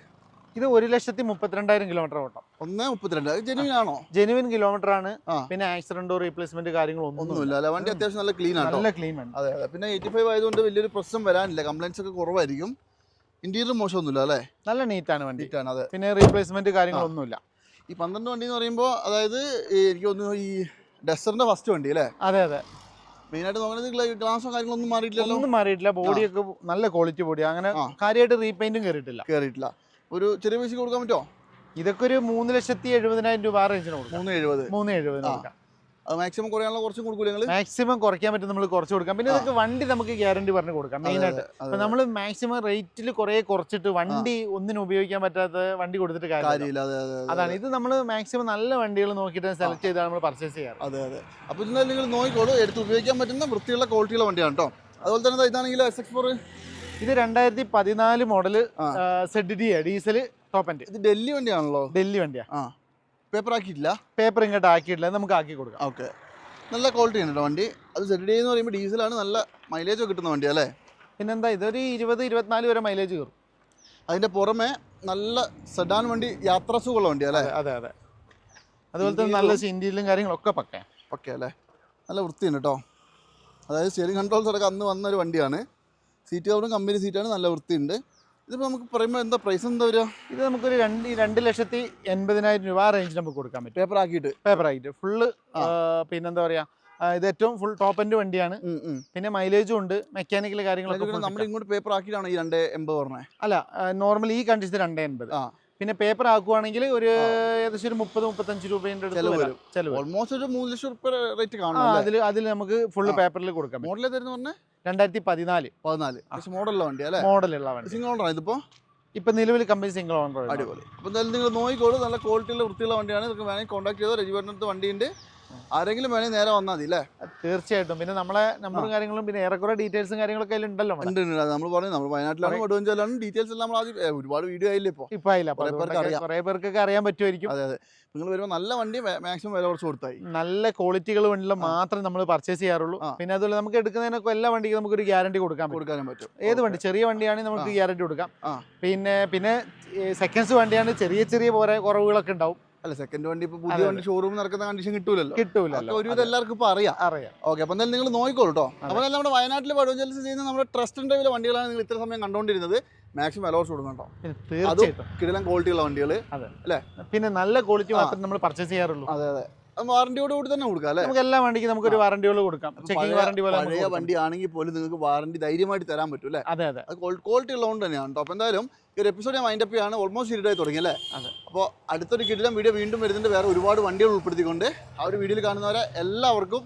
ഇത് ഒരു ലക്ഷത്തി മുപ്പത്തിരണ്ടായിരം കിലോമീറ്റർ ഓട്ടം. ഒന്ന് മുപ്പത്തിരണ്ട്. ജെനുവിൻ ആണോ? ജെനുവിൻ കിലോമീറ്റർ ആണ്. പിന്നെ ആക്സിഡന്റോ റീപ്ലേസ്മെന്റ് കാര്യങ്ങളൊന്നും ഒന്നുമില്ല അല്ല? വണ്ടി അത്യാവശ്യം നല്ല ക്ലീൻ ആണ് നല്ല ക്ലീൻ ആണ്. അതെ അതെ. പിന്നെ എയ്റ്റി ഫൈവ് ആയതുകൊണ്ട് വലിയൊരു പ്രശ്നം വരാനില്ല. കംപ്ലൈൻസ് ഒക്കെ കുറവായിരിക്കും. ഇന്റീരിയർ മോശമൊന്നുമില്ല അല്ലേ? നല്ല നീറ്റാണ് വണ്ടി. നീറ്റാണ് അതെ. പിന്നെ റീപ്ലേസ്മെന്റ് കാര്യങ്ങളൊന്നുമില്ല. ഈ പന്ത്രണ്ട് വണ്ടി എന്ന് പറയുമ്പോൾ അതായത് എനിക്ക് തോന്നുന്നു ഈ ഡെസറിന്റെ ഫസ്റ്റ് വണ്ടി അല്ലേ? അതെ അതെ. മെയിനായിട്ട് നോക്കണത് ഗ്ലാസോ കാര്യങ്ങളൊന്നും മാറിയിട്ടില്ലല്ലോ? ഒന്നും മാറിയിട്ടില്ല. ബോഡിയൊക്കെ നല്ല ക്വാളിറ്റി ബോഡി അങ്ങനെ. കാര്യമായിട്ട് റീപെയിന്റും കയറിയിട്ടില്ല കയറിയിട്ടില്ല ഒരു ചെറിയ പൈസ കൊടുക്കാൻ പറ്റുമോ ഇതൊക്കെ ഒരു മൂന്ന് ലക്ഷത്തി എഴുപതിനായിരം രൂപ റേഞ്ചിന് കൊടുക്കും. മൂന്ന് എഴുപത്. മൂന്ന് എഴുപതിന് കൊടുക്കാം. അത് മാക്സിമം കുറയാനുള്ള കുറച്ചും കൊടുക്കൂല മാക്സിമം കുറയ്ക്കാൻ പറ്റും നമ്മൾ കുറച്ച് കൊടുക്കാം. പിന്നെ ഇതൊക്കെ വണ്ടി നമുക്ക് ഗ്യാരണ്ടി പറഞ്ഞ് കൊടുക്കാം മെയിൻ ആയിട്ട്. അപ്പൊ നമ്മൾ മാക്സിമം റേറ്റിൽ കുറെ കുറച്ചിട്ട് വണ്ടി ഒന്നിനും ഉപയോഗിക്കാൻ പറ്റാത്ത വണ്ടി കൊടുത്തിട്ട് കാര്യമില്ല. കാര്യമില്ല അതെ അതെ അതെ അതാണ്. ഇത് നമ്മൾ മാക്സിമം നല്ല വണ്ടികൾ നോക്കിയിട്ട് സെലക്ട് ചെയ്താണ് നമ്മൾ പർച്ചേസ് ചെയ്യാറ്. അതെ അതെ. അപ്പോൾ ഇതിനാൽ നിങ്ങൾ നോക്കിക്കോളൂ എടുത്ത് ഉപയോഗിക്കാൻ പറ്റുന്ന വൃത്തിയുള്ള ക്വാളിറ്റിയുള്ള വണ്ടിയാണ് കേട്ടോ അതുപോലെ തന്നെ ഇതാണെങ്കിൽ എസ് എക്സ് ഫോർ ഇത് രണ്ടായിരത്തി പതിനാല് മോഡൽ ആ. Z D diesel top end ഇത് ഡൽഹി വണ്ടിയാണല്ലോ? ഡൽഹി വണ്ടിയാ. ആ. പേപ്പർ ആക്കിയിട്ടില്ല പേപ്പർ ഇങ്ങോട്ട് ആക്കിയിട്ടില്ല. നമുക്ക് ആക്കി കൊടുക്കാം. ഓക്കെ. നല്ല ക്വാളിറ്റി ഉണ്ട് കേട്ടോ വണ്ടി. അത് സെഡ് ഡി എന്ന് പറയുമ്പോൾ ഡീസലാണ് നല്ല മൈലേജ് കിട്ടുന്ന വണ്ടി അല്ലേ? പിന്നെന്താ ഇതൊരു ഇരുപത് ഇരുപത്തിനാല് വരെ മൈലേജ് കയറും അതിന്റെ പുറമെ നല്ല സെഡാൻ വണ്ടി യാത്ര സുഖമുള്ള വണ്ടി അല്ലേ? അതെ അതെ അതുപോലെ തന്നെ നല്ല സിൻഡിയിലും കാര്യങ്ങളൊക്കെ പക്ക. പക്ക അല്ലേ? നല്ല വൃത്തിയുണ്ട് കേട്ടോ അതായത് സ്റ്റിയറിംഗ് കൺട്രോൾസ് അടക്കം അന്ന് വന്നൊരു വണ്ടിയാണ്. സീറ്റ് കവറും കമ്പനി സീറ്റാണ് നല്ല വൃത്തിയുണ്ട്. ഇതിപ്പോൾ നമുക്ക് പറയുമ്പോൾ എന്താ പ്രൈസ് എന്താ വരിക? ഇത് നമുക്കൊരു രണ്ട് രണ്ട് ലക്ഷത്തി എൺപതിനായിരം രൂപ ആ റേഞ്ചിൽ നമുക്ക് കൊടുക്കാൻ പറ്റും. പേപ്പർ ആക്കിയിട്ട്? പേപ്പർ ആക്കിയിട്ട്. ഫുള്ള്. പിന്നെന്താ പറയാ ഇത് ഏറ്റവും ഫുൾ ടോപ്പ് എൻഡ് വണ്ടിയാണ്. പിന്നെ മൈലേജും ഉണ്ട് മെക്കാനിക്കൽ കാര്യങ്ങളൊക്കെ നമ്മൾ ഇങ്ങോട്ട് പേപ്പർ ആക്കിയിട്ടാണ് ഈ രണ്ട് എൺപത് പറഞ്ഞത് അല്ല നോർമൽ ഈ കണ്ടീഷൻ രണ്ട് എൺപത്. പിന്നെ പേപ്പർ ആക്കുവാണെങ്കിൽ ഒരു ഏകദേശം ഒരു മുപ്പത് മുപ്പത്തഞ്ച് രൂപേന്റെ ഓൾമോസ്റ്റ് ഒരു മൂന്ന് ലക്ഷം റുപ്യ റേറ്റ് കാണും അതിൽ അതിൽ നമുക്ക് ഫുള്ള് ആ. പേപ്പറിൽ കൊടുക്കാം മോഡൽ ഏതായിരുന്നു പറഞ്ഞത് രണ്ടായിരത്തി പതിനാല്. പതിനാല് മോഡലുള്ള വണ്ടി അല്ലേ? മോഡലുള്ള വണ്ടി. സിംഗിൾ ഓണറാണ് ഇതിപ്പോൾ ഇപ്പൊ നിലവിൽ കമ്പനി സിംഗിൾ ഓണർ അടിപൊളി. അപ്പൊ എന്തായാലും നിങ്ങൾ നോക്കിക്കോളൂ. നല്ല ക്വാളിറ്റിയുള്ള വൃത്തിയുള്ള വണ്ടിയാണ്. നിങ്ങൾക്ക് വേണമെങ്കിൽ കോൺടാക്ട് ചെയ്തോ. രജിപേട്ടനടുത്ത് വണ്ടിയുണ്ട് ആരെങ്കിലും വേണമെങ്കിൽ നേരെ വന്നാൽ മതി അല്ലേ തീർച്ചയായിട്ടും. പിന്നെ നമ്മളെ നമ്പറും കാര്യങ്ങളും പിന്നെ ഏറെക്കുറെ ഡീറ്റെയിൽസും കാര്യങ്ങളൊക്കെ അതിൽ ഉണ്ടല്ലോ ഉണ്ട് നമ്മൾ പറഞ്ഞു നമ്മൾ വയനാട്ടിലാണ് വടുവഞ്ചാലാണ് ഡീറ്റെയിൽസ് എല്ലാം നമ്മൾ ആദ്യം ഒരുപാട് വീഡിയോ ആയില്ലേ ഇപ്പോൾ ഇപ്പോൾ ആയില്ല. കുറേ പേർക്ക് അറിയാം. കുറേ പേർക്കൊക്കെ അറിയാൻ പറ്റുമായിരിക്കും. അതെ അതെ. നിങ്ങൾ വരുമ്പോൾ നല്ല വണ്ടി മാക്സിമം വില കുറച്ച് കൊടുത്തായി. നല്ല ക്വാളിറ്റികൾ വേണ്ടി മാത്രമേ നമ്മൾ പർച്ചേസ് ചെയ്യാറുള്ളൂ. പിന്നെ അതുപോലെ നമുക്ക് എടുക്കുന്നതിനൊക്കെ എല്ലാ വണ്ടിക്കും നമുക്ക് ഒരു ഗ്യാരണ്ടി കൊടുക്കാൻ പറ്റും. കൊടുക്കാനും പറ്റും. ഏത് വണ്ടി? ചെറിയ വണ്ടിയാണെങ്കിൽ നമുക്ക് ഗ്യാരണ്ടി കൊടുക്കാം. പിന്നെ പിന്നെ സെക്കൻഡ്സ് വണ്ടിയാണ് ചെറിയ ചെറിയ കുറെ കുറവുകളൊക്കെ ഉണ്ടാവും. അല്ല സെക്കൻഡ് വണ്ടി ഇപ്പൊ പുതിയ വണ്ടി ഷോറൂം നടക്കുന്ന കണ്ടീഷൻ കിട്ടൂലല്ലോ. കിട്ടൂല ഒരു ഒരുവിധം എല്ലാവർക്കും ഇപ്പൊ അറിയാം. അറിയാം. ഓക്കെ അപ്പൊ എന്തായാലും നിങ്ങൾ നോക്കിക്കോളൂ കേട്ടോ അപ്പോൾ നമ്മുടെ വയനാട്ടിൽ വടുവഞ്ചാലിസ് ചെയ്യുന്ന നമ്മുടെ ട്രസ്റ്റ് ഡ്രൈവിലെ വണ്ടികളാണ് നിങ്ങൾ ഇത്ര സമയം കണ്ടുകൊണ്ടിരുന്നത് മാക്സിമം വില കുറച്ച് കൊടുക്കണം കിടലം പിന്നെ തീർച്ചയായിട്ടും. കിടിലം ക്വാളിറ്റിയുള്ള വണ്ടികൾ പിന്നെ നല്ല ക്വാളിറ്റി മാത്രം മാത്രമേ നമ്മൾ പർച്ചേസ് ചെയ്യാറുള്ളൂ. അതെ അതെ. അത് വാറണ്ടിയോട് കൂടി തന്നെ കൊടുക്കാം അല്ലേ? നമുക്ക് എല്ലാ വണ്ടിക്കും നമുക്കൊരു വാറന്റിയോട് കൊടുക്കാം. ചെക്കിംഗ് വാറന്റി പോലെ നമുക്ക് പഴയ വണ്ടി ആണെങ്കിൽ പോലും നിങ്ങൾക്ക് വാറന്റി ധൈര്യമായിട്ട് തരാൻ പറ്റും അല്ലേ? അതെ അതെ. ക്വാളിറ്റി ഉള്ളതുകൊണ്ട് തന്നെയാണ് അപ്പൊ അപ്പോൾ എന്തായാലും ഈ ഒരു എപ്പിസോഡ് ഞാൻ മൈൻഡ് അപ്പ് ചെയ്യാണ് ഓൾമോസ്റ്റ് ഇരുടായി തുടങ്ങി അല്ലേ. അപ്പോൾ അടുത്തൊരു കിടിലം വീഡിയോ വീണ്ടും വരുന്നുണ്ട് വേറെ ഒരുപാട് വണ്ടികൾ ഉൾപ്പെടുത്തിക്കൊണ്ട് ആ ഒരു വീഡിയോയിൽ കാണുന്നവരെ എല്ലാവർക്കും